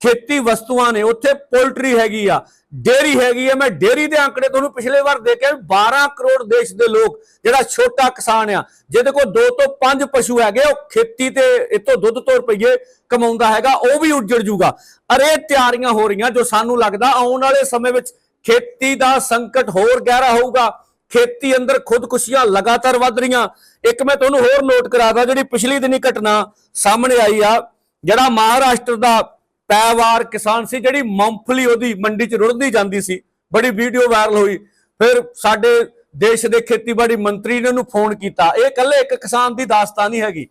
ਖੇਤੀ ਵਸਤੂਆਂ ਨੇ, ਉੱਥੇ ਪੋਲਟਰੀ ਹੈਗੀ ਆ ਡੇਰੀ ਹੈਗੀ ਆ। ਮੈਂ ਡੇਰੀ ਦੇ ਅੰਕੜੇ ਤੁਹਾਨੂੰ ਪਿਛਲੇ ਵਾਰ ਦੇ ਕੇ 12 ਕਰੋੜ ਦੇਸ਼ ਦੇ ਲੋਕ, ਜਿਹੜਾ ਛੋਟਾ ਕਿਸਾਨ ਆ, ਜਿਹਦੇ ਕੋਲ 2 ਤੋਂ 5 ਪਸ਼ੂ ਹੈਗੇ ਉਹ ਖੇਤੀ ਤੇ ਇਤੋਂ ਦੁੱਧ ਤੋਂ ਰੁਪਈਏ ਕਮਾਉਂਦਾ ਹੈਗਾ, ਉਹ ਵੀ ਉੱਜੜ ਜੂਗਾ। ਅਰੇ ਤਿਆਰੀਆਂ ਹੋ ਰਹੀਆਂ, ਜੋ ਸਾਨੂੰ ਲੱਗਦਾ ਆਉਣ ਵਾਲੇ ਸਮੇਂ ਵਿੱਚ ਖੇਤੀ ਦਾ ਸੰਕਟ ਹੋਰ ਗਹਿਰਾ ਹੋਊਗਾ। ਖੇਤੀ ਅੰਦਰ ਖੁਦਕੁਸ਼ੀਆਂ ਲਗਾਤਾਰ ਵੱਧ ਰਹੀਆਂ। ਇੱਕ ਮੈਂ ਤੁਹਾਨੂੰ ਹੋਰ ਨੋਟ ਕਰਾਦਾ, ਜਿਹੜੀ ਪਿਛਲੀ ਦਿਨੀ ਘਟਨਾ ਸਾਹਮਣੇ ਆਈ ਆ, ਜਿਹੜਾ ਮਹਾਰਾਸ਼ਟਰ ਦਾ ਪੈਵਾਰ ਕਿਸਾਨ ਸੀ, ਜਿਹੜੀ ਮੂੰਗਫਲੀ ਉਹਦੀ ਮੰਡੀ 'ਚ ਰੁੜਦੀ ਜਾਂਦੀ ਸੀ। ਬੜੀ ਵੀਡੀਓ ਵਾਇਰਲ ਹੋਈ। ਫਿਰ ਸਾਡੇ ਦੇਸ਼ ਦੇ ਖੇਤੀਬਾੜੀ ਮੰਤਰੀ ਨੇ ਉਹਨੂੰ ਫੋਨ ਕੀਤਾ। ਇਹ ਇਕੱਲੇ ਇੱਕ ਕਿਸਾਨ ਦੀ ਦਾਸਤਾਨ ਨਹੀਂ ਹੈਗੀ।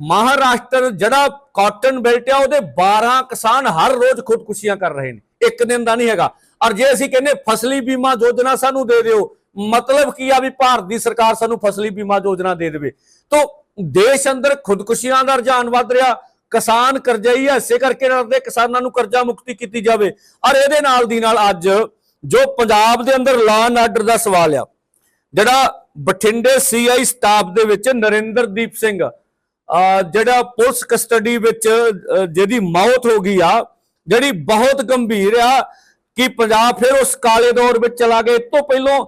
ਮਹਾਰਾਸ਼ਟਰ ਜਿਹੜਾ ਕਾਟਨ ਬੈਲਟ ਆ, ਉਹਦੇ 12 ਕਿਸਾਨ ਹਰ ਰੋਜ਼ ਖੁਦਕੁਸ਼ੀਆਂ ਕਰ ਰਹੇ ਨੇ। ਇੱਕ ਦਿਨ ਦਾ ਨਹੀਂ ਹੈਗਾ। ਔਰ ਜੇ ਅਸੀਂ ਕਹਿੰਦੇ ਫਸਲੀ ਬੀਮਾ ਯੋਜਨਾ ਸਾਨੂੰ ਦੇ ਦਿਓ ਮਤਲਬ ਕੀ ਆ ਵੀ ਭਾਰਤ ਦੀ ਸਰਕਾਰ ਸਾਨੂੰ ਫਸਲੀ ਬੀਮਾ ਯੋਜਨਾ ਦੇ ਦੇਵੇ? ਤੋਂ ਦੇਸ਼ ਅੰਦਰ ਖੁਦਕੁਸ਼ੀਆਂ ਦਾ ਰੁਝਾਨ ਵੱਧ ਰਿਹਾ, ਕਿਸਾਨ ਕਰਜ਼ਈ ਐਸੇ ਕਰਕੇ ਡਰਦੇ ਕਿਸਾਨਾਂ ਨੂੰ ਕਰਜ਼ਾ ਮੁਕਤੀ ਕੀਤੀ ਜਾਵੇ। ਔਰ ਇਹਦੇ ਨਾਲ ਦੀ ਨਾਲ ਅੱਜ ਜੋ ਪੰਜਾਬ ਦੇ ਅੰਦਰ ਲਾਅ ਆਰਡਰ ਦਾ ਸਵਾਲ ਆ, ਜਿਹੜਾ ਬਠਿੰਡੇ ਸੀਆਈ ਸਟਾਫ ਦੇ ਵਿੱਚ ਨਰਿੰਦਰਦੀਪ ਸਿੰਘ, ਅਹ ਜਿਹੜਾ ਪੁਲਿਸ ਕਸਟਡੀ ਵਿੱਚ ਜਿਹਦੀ ਮੌਤ ਹੋ ਗਈ ਆ, ਜਿਹੜੀ ਬਹੁਤ ਗੰਭੀਰ ਆ ਕਿ ਪੰਜਾਬ ਫਿਰ ਉਸ ਕਾਲੇ ਦੌਰ ਵਿੱਚ ਚਲਾ ਗਿਆ ਇਹ ਤੋਂ ਪਹਿਲਾਂ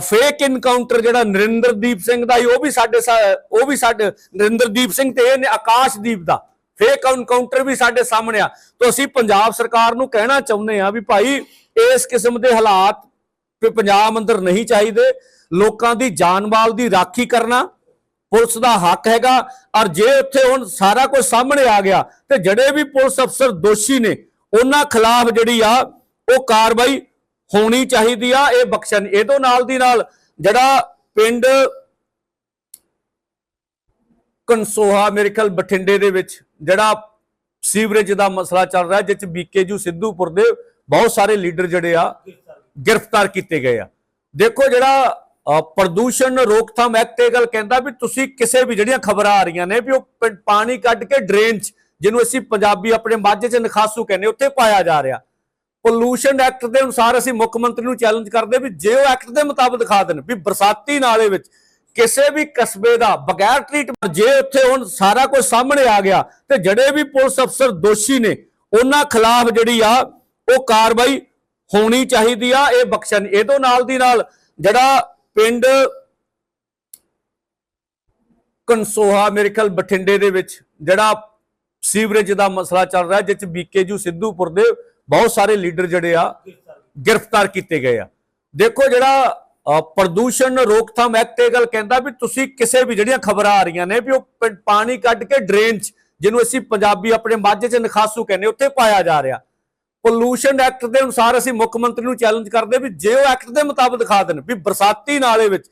ਫੇਕ ਇਨਕਾਊਂਟਰ ਜਿਹੜਾ ਨਰਿੰਦਰਦੀਪ ਸਿੰਘ ਦਾ ਉਹ ਵੀ ਸਾਡੇ ਸਾ- ਉਹ ਵੀ ਸਾਡੇ ਨਰਿੰਦਰਦੀਪ ਸਿੰਘ ਤੇ ਇਹ ਨੇ ਆਕਾਸ਼ਦੀਪ ਦਾ। ਫੇਕ ਇਨਕਾਊਂਟਰ ਵੀ ਸਾਡੇ ਸਾਹਮਣੇ ਆ। ਤਾਂ ਅਸੀਂ ਪੰਜਾਬ ਸਰਕਾਰ ਨੂੰ ਕਹਿਣਾ ਚਾਹੁੰਦੇ ਆ ਵੀ ਭਾਈ, ਇਸ ਕਿਸਮ ਦੇ ਹਾਲਾਤ ਪੰਜਾਬ ਅੰਦਰ ਨਹੀਂ ਚਾਹੀਦੇ। ਲੋਕਾਂ ਦੀ ਜਾਨ ਮਾਲ ਦੀ ਰਾਖੀ ਕਰਨਾ ਪੁਲਿਸ ਦਾ ਹੱਕ ਹੈਗਾ। ਔਰ ਜੇ ਉੱਥੇ ਹੁਣ ਸਾਰਾ ਕੁਝ ਸਾਹਮਣੇ ਆ ਗਿਆ, ਤੇ ਜਿਹੜੇ ਵੀ ਪੁਲਿਸ ਅਫਸਰ ਦੋਸ਼ੀ ਨੇ, ਉਹਨਾਂ ਖਿਲਾਫ ਜਿਹੜੀ ਆ, ਉਹ ਕਾਰਵਾਈ ਹੋਣੀ ਚਾਹੀਦੀ ਆ ਇਹ ਬਖਸ਼ਣ। ਇਹ ਤੋਂ ਨਾਲ ਦੀ ਨਾਲ ਜਿਹੜਾ ਪਿੰਡ ਕਨਸੋਹਾ ਮੇਰੇ ਖਿਆਲ ਬਠਿੰਡੇ ਦੇ ਵਿੱਚ ਜਿਹੜਾ ਸੀਵਰੇਜ ਦਾ ਮਸਲਾ ਚੱਲ ਰਿਹਾ ਜਿਸ ਚ ਬੀਕੇਜੂ ਸਿੱਧੂਪੁਰ ਦੇ ਬਹੁਤ ਸਾਰੇ ਲੀਡਰ ਜਿਹੜੇ ਆ ਗ੍ਰਿਫਤਾਰ ਕੀਤੇ ਗਏ ਆ। ਦੇਖੋ ਜਿਹੜਾ ਅ, ਪ੍ਰਦੂਸ਼ਣ ਰੋਕਥਾਮ ਐਕਟ ਇਹ ਗੱਲ ਕਹਿੰਦਾ ਵੀ ਤੁਸੀਂ ਕਿਸੇ ਵੀ ਜਿਹੜੀਆਂ ਖਬਰਾਂ ਆ ਰਹੀਆਂ ਨੇ ਵੀ ਉਹ ਪ- ਪਾਣੀ ਕੱਢ ਕੇ ਡਰੇਨ ਚ ਜਿਹਨੂੰ ਅਸੀਂ ਪੰਜਾਬੀ ਆਪਣੇ ਮਾਝੇ ਚ ਨਖਾਸੂ ਕਹਿੰਦੇ ਉੱਥੇ ਪਾਇਆ ਜਾ ਰਿਹਾ। ਪੋਲੂਸ਼ਨ ਐਕਟ ਦੇ ਅਨੁਸਾਰ ਅਸੀਂ ਮੁੱਖ ਮੰਤਰੀ ਨੂੰ ਚੈਲੰਜ ਕਰਦੇ ਵੀ ਜੇ ਉਹ ਐਕਟ ਦੇ ਮੁਤਾਬਕ ਦਿਖਾ ਦੇਣ ਵੀ ਬਰਸਾਤੀ ਨਾਲੇ ਵਿੱਚ ਕਿਸੇ ਵੀ ਕਸਬੇ ਦਾ ਬਗੈਰ ਟ੍ਰੀਟਮੈਂਟ ਜੇ ਉੱਥੇ ਹੁਣ ਸਾਰਾ ਕੁਝ ਸਾਹਮਣੇ ਆ ਗਿਆ ਤੇ ਜਿਹੜੇ ਵੀ ਪੁਲਿਸ ਅਫਸਰ ਦੋਸ਼ੀ ਨੇ, ਉਹਨਾਂ ਖਿਲਾਫ ਜਿਹੜੀ ਆ, ਉਹ ਕਾਰਵਾਈ ਹੋਣੀ ਚਾਹੀਦੀ ਆ, ਇਹ ਬਖਸ਼ਣ। ਇਹ ਤੋਂ ਨਾਲ ਦੀ ਨਾਲ ਜਿਹੜਾ ਪਿੰਡ ਕਨਸੋਹਾ, ਮੇਰੇ ਖਿਆਲ ਬਠਿੰਡੇ ਦੇ ਵਿੱਚ ਜਿਹੜਾ ਸੀਵਰੇਜ ਦਾ ਮਸਲਾ ਚੱਲ ਰਿਹਾ ਜਿਸ ਚ ਬੀਕੇਜੂ ਸਿੱਧੂਪੁਰ ਦੇ ਬਹੁਤ ਸਾਰੇ ਲੀਡਰ ਜਿਹੜੇ ਆ ਗ੍ਰਿਫਤਾਰ ਕੀਤੇ ਗਏ ਆ। ਦੇਖੋ ਜਿਹੜਾ ਅ, ਪ੍ਰਦੂਸ਼ਣ ਰੋਕਥਾਮ ਐਕਟ ਇਹ ਗੱਲ ਕਹਿੰਦਾ ਵੀ ਤੁਸੀਂ ਕਿਸੇ ਵੀ ਜਿਹੜੀਆਂ ਖਬਰਾਂ ਆ ਰਹੀਆਂ ਨੇ ਵੀ ਉਹ ਪਾਣੀ ਕੱਢ ਕੇ ਡਰੇਨ ਚ ਜਿਹਨੂੰ ਅਸੀਂ ਪੰਜਾਬੀ ਆਪਣੇ ਮਾਝੇ ਚ ਨਖਾਸੂ ਕਹਿੰਦੇ ਉੱਥੇ ਪਾਇਆ ਜਾ ਰਿਹਾ। ਪੋਲੂਸ਼ਨ ਐਕਟ ਦੇ ਅਨੁਸਾਰ ਅਸੀਂ ਮੁੱਖ ਮੰਤਰੀ ਨੂੰ ਚੈਲੰਜ ਕਰਦੇ ਵੀ ਜੇ ਉਹ ਐਕਟ ਦੇ ਮੁਤਾਬਕ ਦਿਖਾ ਦੇਣ ਵੀ ਬਰਸਾਤੀ ਨਾਲੇ ਵਿੱਚ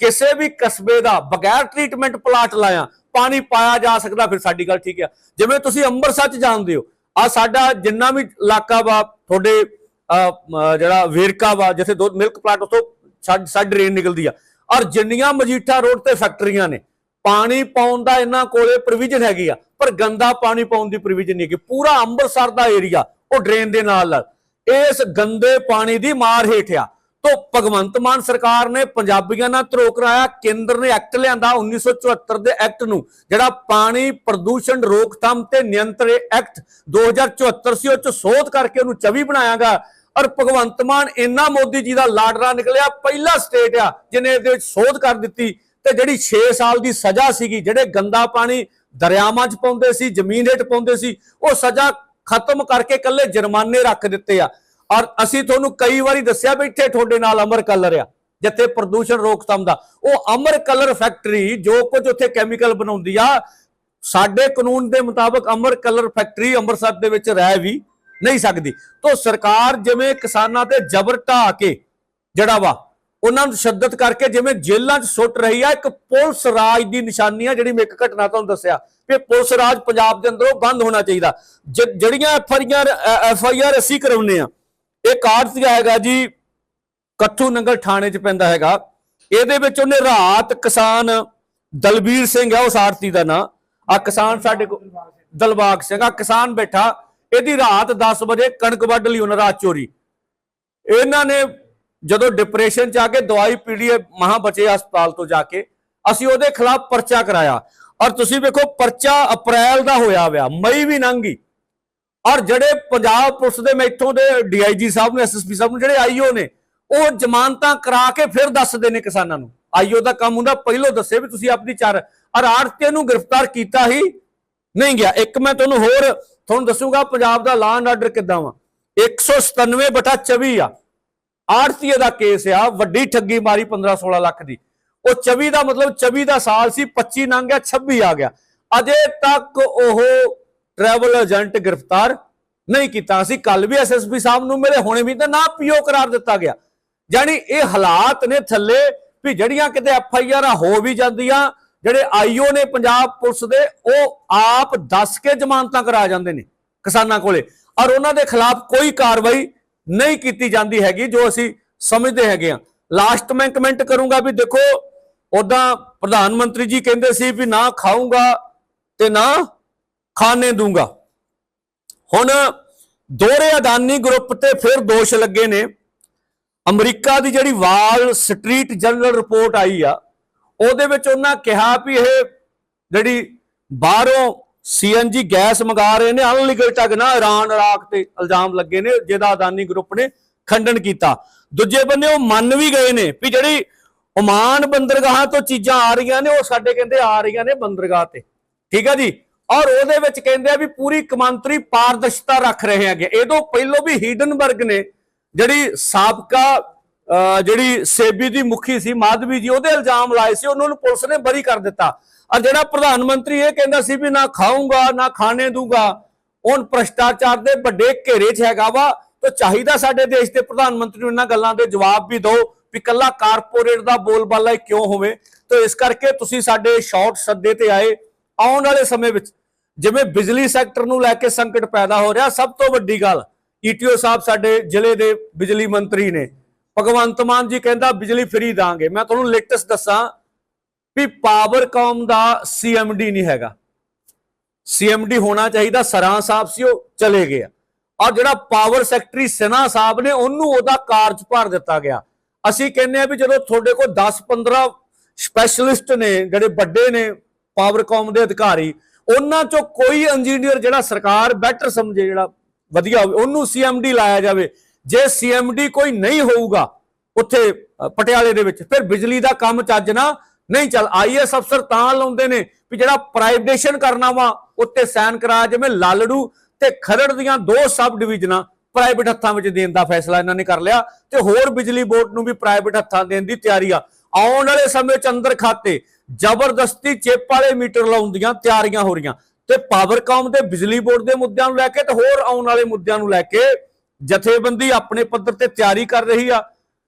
ਕਿਸੇ ਵੀ ਕਸਬੇ ਦਾ ਬਗੈਰ ਟ੍ਰੀਟਮੈਂਟ ਪਲਾਟ ਲਾਇਆ ਪਾਣੀ ਪਾਇਆ ਜਾ ਸਕਦਾ ਫਿਰ ਸਾਡੀ ਗੱਲ ਠੀਕ ਆ। ਜਿਵੇਂ ਤੁਸੀਂ ਅੰਮ੍ਰਿਤਸਰ ਚ ਜਾਣਦੇ ਹੋ ਆ ਸਾਡਾ ਜਿੰਨਾ ਵੀ ਇਲਾਕਾ ਵਾ ਤੁਹਾਡੇ ਅਹ, ਜਿਹੜਾ ਵੇਰਕਾ ਵਾ ਜਿੱਥੇ ਦੋ ਮਿਲਕ ਪਲਾਂਟ ਉਤੋਂ ਸਾਡ ਸਾਡ ਡਰੇਨ ਨਿਕਲਦੀ ਆ ਔਰ ਜਿੰਨੀਆਂ ਮਜੀਠਾ ਰੋਡ ਤੇ ਫੈਕਟਰੀਆਂ ਨੇ ਪਾਣੀ ਪਾਉਣ ਦਾ ਇਹਨਾਂ ਕੋਲੇ ਪ੍ਰੋਵੀਜ਼ਨ ਹੈਗੀ ਆ ਪਰ ਗੰਦਾ ਪਾਣੀ ਪਾਉਣ ਦੀ ਪ੍ਰੋਵੀਜ਼ਨ ਨਹੀਂ ਹੈਗੀ ਪੂਰਾ ਅੰਮ੍ਰਿਤਸਰ ਦਾ ਏਰੀਆ ਉਹ ਡਰੇਨ ਦੇ ਨਾਲ ਇਸ ਗੰਦੇ ਪਾਣੀ ਦੀ ਮਾਰ ਹੇਠ ਆ। ਤੋਂ ਭਗਵੰਤ ਮਾਨ ਸਰਕਾਰ ਨੇ ਪੰਜਾਬੀਆਂ ਨਾਲ ਧਰੋ ਕਰਾਇਆ, ਕੇਂਦਰ ਨੇ ਐਕਟ ਲਿਆਂਦਾ 1974 ਦੇ ਐਕਟ ਨੂੰ, ਜਿਹੜਾ ਪਾਣੀ ਪ੍ਰਦੂਸ਼ਣ ਰੋਕਥਾਮ ਤੇ ਨਿਯੰਤਰਣ ਐਕਟ 2074 ਸੀ, ਉਹ ਚ ਸੋਧ ਕਰਕੇ ਉਹਨੂੰ 24 ਬਣਾਇਆਗਾ। ਔਰ ਭਗਵੰਤ ਮਾਨ ਇੰਨਾ ਮੋਦੀ ਜੀ ਦਾ ਲਾਡਰਾ ਨਿਕਲਿਆ, ਪਹਿਲਾ ਸਟੇਟ ਆ ਜਿਹਨੇ ਇਹਦੇ ਵਿੱਚ ਸੋਧ ਕਰ ਦਿੱਤੀ ਤੇ ਜਿਹੜੀ 6 ਸਾਲ ਦੀ ਸਜ਼ਾ ਸੀਗੀ, ਜਿਹੜੇ ਗੰਦਾ ਪਾਣੀ ਦਰਿਆਵਾਂ 'ਚ ਪਾਉਂਦੇ ਸੀ, ਜ਼ਮੀਨ ਹੇਠ ਪਾਉਂਦੇ ਸੀ, ਉਹ ਸਜ਼ਾ ਖਤਮ ਕਰਕੇ ਕੱਲੇ ਜੁਰਮਾਨੇ ਰੱਖ ਦਿੱਤੇ ਆ। ਔਰ ਅਸੀਂ ਤੁਹਾਨੂੰ ਕਈ ਵਾਰੀ ਦੱਸਿਆ ਵੀ ਇੱਥੇ ਤੁਹਾਡੇ ਨਾਲ ਅਮਰ ਕਲਰ ਆ, ਜਿੱਥੇ ਪ੍ਰਦੂਸ਼ਣ ਰੋਕਥਾਮ ਦਾ। ਉਹ ਅਮਰ ਕਲਰ ਫੈਕਟਰੀ ਜੋ ਕੁਝ ਉੱਥੇ ਕੈਮੀਕਲ ਬਣਾਉਂਦੀ ਆ, ਸਾਡੇ ਕਾਨੂੰਨ ਦੇ ਮੁਤਾਬਕ ਅਮਰ ਕਲਰ ਫੈਕਟਰੀ ਅੰਮ੍ਰਿਤਸਰ ਦੇ ਵਿੱਚ ਰਹਿ ਵੀ ਨਹੀਂ ਸਕਦੀ। ਤੋਂ ਸਰਕਾਰ ਜਿਵੇਂ ਕਿਸਾਨਾਂ ਤੇ ਜ਼ਬਰ ਢਾ ਕੇ ਜਿਹੜਾ ਵਾ, ਉਹਨਾਂ ਨੂੰ ਸ਼ੱਦਤ ਕਰਕੇ ਜਿਵੇਂ ਜੇਲ੍ਹਾਂ 'ਚ ਸੁੱਟ ਰਹੀ ਆ, ਇੱਕ ਪੁਲਿਸ ਰਾਜ ਦੀ ਨਿਸ਼ਾਨੀ ਆ, ਜਿਹੜੀ ਮੈਂ ਇੱਕ ਘਟਨਾ ਤੁਹਾਨੂੰ ਦੱਸਿਆ ਕਿ ਪੁਲਿਸ ਰਾਜ ਪੰਜਾਬ ਦੇ ਅੰਦਰੋਂ ਬੰਦ ਹੋਣਾ ਚਾਹੀਦਾ। ਜਿਹੜੀਆਂ F I R F I R ਅਸੀਂ ਕਰਾਉਨੇ ਆ ਇਹ ਕਾਰਤਿਆ ਹੈਗਾ ਜੀ, ਕੱਥੂ ਨੰਗਲ ਥਾਣੇ 'ਚ ਪੈਂਦਾ ਹੈਗਾ। ਇਹਦੇ ਵਿੱਚ ਉਹਨੇ ਰਾਤ ਕਿਸਾਨ ਦਲਬੀਰ ਸਿੰਘ ਹੈ ਉਸ ਆਰਤੀ ਦਾ ਨਾਂ। ਆ ਕਿਸਾਨ ਸਾਡੇ ਕੋਲ ਦਲਬਾਗ ਸਿੰਘ ਆ ਕਿਸਾਨ ਬੈਠਾ। ਇਹਦੀ ਰਾਤ 10 ਵਜੇ ਕਣਕ ਵੱਢ ਲਈ ਉਹਨਾਂ ਰਾਤ ਚੋਰੀ। ਇਹਨਾਂ ਨੇ ਜਦੋਂ ਡਿਪਰੈਸ਼ਨ ਚ ਆ ਕੇ ਦਵਾਈ ਪੀੜੀ ਮਹਾ ਬਚੇ ਹਸਪਤਾਲ ਤੋਂ ਜਾ ਕੇ, ਅਸੀਂ ਉਹਦੇ ਖਿਲਾਫ ਪਰਚਾ ਕਰਾਇਆ। ਔਰ ਤੁਸੀਂ ਵੇਖੋ, ਪਰਚਾ ਅਪ੍ਰੈਲ ਦਾ ਹੋਇਆ ਹੋਇਆ ਮਈ ਵੀ ਲੰਘ ਗਈ। ਔਰ ਜਿਹੜੇ ਪੰਜਾਬ ਪੁਲਿਸ ਦੇ ਮੈਥੋਂ ਦੇ ਡੀਆਈਜੀ ਸਾਹਿਬ ਨੂੰ ਐਸਐਸਪੀ ਸਾਹਿਬ ਨੂੰ ਜਿਹੜੇ ਆਈਓ ਨੇ, ਉਹ ਜ਼ਮਾਨਤਾਂ ਕਰਾ ਕੇ ਫਿਰ ਦੱਸਦੇ ਨੇ ਕਿਸਾਨਾਂ ਨੂੰ। ਆਈਓ ਦਾ ਕੰਮ ਹੁੰਦਾ, ਪਹਿਲੋਂ ਦੱਸੇ ਵੀ ਤੁਸੀਂ ਆਪਣੀ ਚਾਰ, ਔਰ ਆੜਤੇ ਨੂੰ ਗ੍ਰਿਫਤਾਰ ਕੀਤਾ ਹੀ ਨਹੀਂ ਗਿਆ। ਇੱਕ ਮੈਂ ਤੁਹਾਨੂੰ ਹੋਰ ਤੁਹਾਨੂੰ ਦੱਸੂਗਾ, ਪੰਜਾਬ ਦਾ ਲਾਅ ਐਂਡ ਆਰਡਰ ਕਿੱਦਾਂ ਵਾ? 197 ਬਟਾ 24 ਆ। ਆੜਤੀਏ ਦਾ ਕੇਸ ਆ, ਵੱਡੀ ਠੱਗੀ ਮਾਰੀ 15 16 ਲੱਖ ਦੀ। ਉਹ 24 ਦਾ ਮਤਲਬ 24 ਦਾ ਸਾਲ ਸੀ 25 ਲੰਘ ਗਿਆ 26 ਆ ਗਿਆ। ਅਜੇ ਤੱਕ ਉਹ ਟਰੈਵਲ ਏਜੰਟ ਗ੍ਰਿਫਤਾਰ ਨਹੀਂ ਕੀਤਾ ਅਸੀਂ ਕੱਲ ਵੀ ਐਸਐਸਪੀ ਸਾਹਿਬ ਨੂੰ ਮੇਰੇ ਹੁਣੇ ਵੀ ਤਾਂ ਨਾ ਪੀਓ ਕਰਾਰ ਦਿੱਤਾ ਗਿਆ। ਯਾਨੀ ਇਹ ਹਾਲਾਤ ਨੇ ਥੱਲੇ ਵੀ ਜਿਹੜੀਆਂ ਕਿਤੇ ਐਫ ਆਈ ਆਰ ਹੋ ਵੀ ਜਾਂਦੀਆਂ, ਜਿਹੜੇ ਆਈਓ ਨੇ ਪੰਜਾਬ ਪੁਲਿਸ ਦੇ, ਉਹ ਆਪ ਦੱਸ ਕੇ ਜ਼ਮਾਨਤਾਂ ਕਰਾ ਜਾਂਦੇ ਨੇ ਕਿਸਾਨਾਂ ਕੋਲੇ। ਔਰ ਉਹਨਾਂ ਦੇ ਖਿਲਾਫ ਕੋਈ ਕਾਰਵਾਈ ਨਹੀਂ ਕੀਤੀ ਜਾਂਦੀ ਹੈਗੀ, ਜੋ ਅਸੀਂ ਸਮਝਦੇ ਹੈਗੇ ਆ ਲਾਸਟ ਮੈਂ ਕਮੈਂਟ ਕਰੂੰਗਾ ਵੀ ਦੇਖੋ ਉਦਾਂ ਪ੍ਰਧਾਨ ਮੰਤਰੀ ਜੀ ਕਹਿੰਦੇ ਸੀ ਵੀ ਨਾ ਖਾਊਂਗਾ ਤੇ ਨਾ ਖਾਣੇ ਦੂੰਗਾ। ਹੁਣ ਦੋਹਰੇ ਅਦਾਨੀ ਗਰੁੱਪ ਤੇ ਫਿਰ ਦੋਸ਼ ਲੱਗੇ ਨੇ। ਅਮਰੀਕਾ ਦੀ ਜਿਹੜੀ ਵਾਲ ਸਟਰੀਟ ਜਰਨਲ ਰਿਪੋਰਟ ਆਈ ਆ, ਉਹਦੇ ਵਿੱਚ ਉਹਨਾਂ ਕਿਹਾ ਵੀ ਇਹ ਜਿਹੜੀ ਬਾਹਰੋਂ ਸੀਐਨਜੀ ਗੈਸ ਮੰਗਾ ਰਹੇ ਨੇ ਅਨਲੀਗਲ ਟਗ ਨਾ ਇਰਾਨ, ਇਰਾਕ ਤੇ ਇਲਜ਼ਾਮ ਲੱਗੇ ਨੇ, ਜਿਹਦਾ ਅਦਾਨੀ ਗਰੁੱਪ ਨੇ ਖੰਡਨ ਕੀਤਾ। ਦੂਜੇ ਬੰਨੇ ਉਹ ਮੰਨ ਵੀ ਗਏ ਨੇ ਵੀ ਜਿਹੜੀ ਓਮਾਨ ਬੰਦਰਗਾਹਾਂ ਤੋਂ ਚੀਜ਼ਾਂ ਆ ਰਹੀਆਂ ਨੇ, ਉਹ ਸਾਡੇ ਕਹਿੰਦੇ ਆ ਰਹੀਆਂ ਨੇ ਬੰਦਰਗਾਹ ਤੇ। ਠੀਕ ਆ ਜੀ? ਔਰ ਉਹਦੇ ਵਿੱਚ ਕਹਿੰਦੇ ਆ ਵੀ ਪੂਰੀ ਕਮਾਂਤਰੀ ਪਾਰਦਰਸ਼ਤਾ ਰੱਖ ਰਹੇ ਹੈਗੇ। ਇਹਦੋਂ ਪਹਿਲੋਂ ਵੀ ਹੀਡਨਬਰਗ ਨੇ ਜਿਹੜੀ ਸਾਬਕਾ ਅਹ ਜਿਹੜੀ ਸੇਬੀ ਦੀ ਮੁਖੀ ਸੀ, ਮਾਧਵੀ ਜੀ, ਉਹਦੇ ਇਲਜ਼ਾਮ ਲਾਏ ਸੀ, ਉਹਨਾਂ ਨੂੰ ਪੁਲਿਸ ਨੇ ਬਰੀ ਕਰ ਦਿੱਤਾ। ਔਰ ਜਿਹੜਾ ਪ੍ਰਧਾਨ ਮੰਤਰੀ ਇਹ ਕਹਿੰਦਾ ਸੀ ਵੀ ਨਾ ਖਾਊਂਗਾ, ਨਾ ਖਾਣੇ ਦੂੰਗਾ, ਹੁਣ ਭ੍ਰਸ਼ਟਾਚਾਰ ਦੇ ਵੱਡੇ ਘੇਰੇ 'ਚ ਹੈਗਾ ਵਾ, ਤਾਂ ਚਾਹੀਦਾ ਸਾਡੇ ਦੇਸ਼ ਦੇ ਪ੍ਰਧਾਨ ਮੰਤਰੀ ਨੂੰ ਇਹਨਾਂ ਗੱਲਾਂ ਦੇ ਜਵਾਬ ਵੀ ਦਿਓ ਵੀ ਕੱਲਾ ਕਾਰਪੋਰੇਟ ਦਾ ਬੋਲਬਾਲਾ ਕਿਉਂ ਹੋਵੇ। ਤਾਂ ਇਸ ਕਰਕੇ ਤੁਸੀਂ ਸਾਡੇ ਸ਼ਾਰਟ ਸੱਦੇ ਤੇ ਆਏ, ਆਉਣ ਵਾਲੇ ਸਮੇਂ ਵਿੱਚ ਜਿਵੇਂ ਬਿਜਲੀ ਸੈਕਟਰ ਨੂੰ ਲੈ ਕੇ ਸੰਕਟ ਪੈਦਾ ਹੋ ਰਿਹਾ, ਸਭ ਤੋਂ ਵੱਡੀ ਗੱਲ ਈਟੀਓ ਸਾਹਿਬ ਸਾਡੇ ਜ਼ਿਲ੍ਹੇ ਦੇ ਬਿਜਲੀ ਮੰਤਰੀ ਨੇ। ਭਗਵੰਤ ਮਾਨ ਜੀ ਕਹਿੰਦਾ, ਬਿਜਲੀ ਫ੍ਰੀ ਦਾਂਗੇ। ਮੈਂ ਤੁਹਾਨੂੰ ਲੇਟੈਸਟ ਦੱਸਾਂ ਵੀ ਪਾਵਰਕਾਮ ਦਾ ਸੀਐਮਡੀ ਨਹੀਂ ਹੈਗਾ। ਸੀਐਮਡੀ ਹੋਣਾ ਚਾਹੀਦਾ, ਸਰਾਂ ਸਾਹਿਬ ਸੀ, ਉਹ ਚਲੇ ਗਏ ਔਰ ਜਿਹੜਾ ਪਾਵਰ ਸੈਕਟਰੀ ਸਿਨਾ ਸਾਹਿਬ ਨੇ, ਉਹਨੂੰ ਉਹਦਾ ਕਾਰਜ ਭਰ ਦਿੱਤਾ ਗਿਆ। ਅਸੀਂ ਕਹਿੰਦੇ ਆ ਵੀ ਜਦੋਂ ਤੁਹਾਡੇ ਕੋਲ 10 15 ਸਪੈਸ਼ਲਿਸਟ ਨੇ, ਜਿਹੜੇ ਵੱਡੇ ਨੇ ਪਾਵਰਕਾਮ ਦੇ ਅਧਿਕਾਰੀ ਉਹਨਾਂ ਚੋਂ ਕੋਈ ਇੰਜੀਨੀਅਰ ਜਿਹੜਾ ਸਰਕਾਰ ਬੈਟਰ ਸਮਝੇ ਜਿਹੜਾ ਵਧੀਆ ਹੋਵੇ, ਉਹਨੂੰ ਸੀਐਮਡੀ ਲਾਇਆ ਜਾਵੇ। ਜੇ ਸੀਐਮਡੀ ਕੋਈ ਨਹੀਂ ਹੋਊਗਾ ਉੱਥੇ ਪਟਿਆਲੇ ਦੇ ਵਿੱਚ, ਫਿਰ ਬਿਜਲੀ ਦਾ ਕੰਮ ਚੱਜ ਨਾ ਨਹੀਂ ਚੱਲ ਆਈਐਸ ਅਫਸਰ ਤਾਂ ਲਾਉਂਦੇ ਨੇ ਵੀ ਜਿਹੜਾ ਪ੍ਰਾਈਵੇਟੇਸ਼ਨ ਕਰਨਾ ਵਾ ਉੱਤੇ ਸੈਨ ਕਰਾ ਜਿਵੇਂ ਲਾਲੜੂ ਤੇ ਖਰੜ ਦੀਆਂ ਦੋ ਸਬ ਡਿਵੀਜ਼ਨਾਂ ਪ੍ਰਾਈਵੇਟ ਹੱਥਾਂ ਵਿੱਚ ਦੇਣ ਦਾ ਫੈਸਲਾ ਇਹਨਾਂ ਨੇ ਕਰ ਲਿਆ ਤੇ ਹੋਰ ਬਿਜਲੀ ਬੋਰਡ ਨੂੰ ਵੀ ਪ੍ਰਾਈਵੇਟ ਹੱਥਾਂ ਦੇਣ ਦੀ ਤਿਆਰੀ ਆ। ਆਉਣ ਵਾਲੇ ਸਮੇਂ ਚ ਅੰਦਰ ਖਾਤੇ ਜ਼ਬਰਦਸਤੀ ਚਿੱਪ ਵਾਲੇ ਮੀਟਰ ਲਾਉਣ ਦੀਆਂ ਤਿਆਰੀਆਂ ਹੋ ਰਹੀਆਂ। ਤੇ ਪਾਵਰਕਾਮ ਦੇ ਬਿਜਲੀ ਬੋਰਡ ਦੇ ਮੁੱਦਿਆਂ ਨੂੰ ਲੈ ਕੇ ਤੇ ਹੋਰ ਆਉਣ ਵਾਲੇ ਮੁੱਦਿਆਂ ਨੂੰ ਲੈ ਕੇ ਜਥੇਬੰਦੀ ਆਪਣੇ ਪੱਧਰ ਤੇ ਤਿਆਰੀ ਕਰ ਰਹੀ ਆ।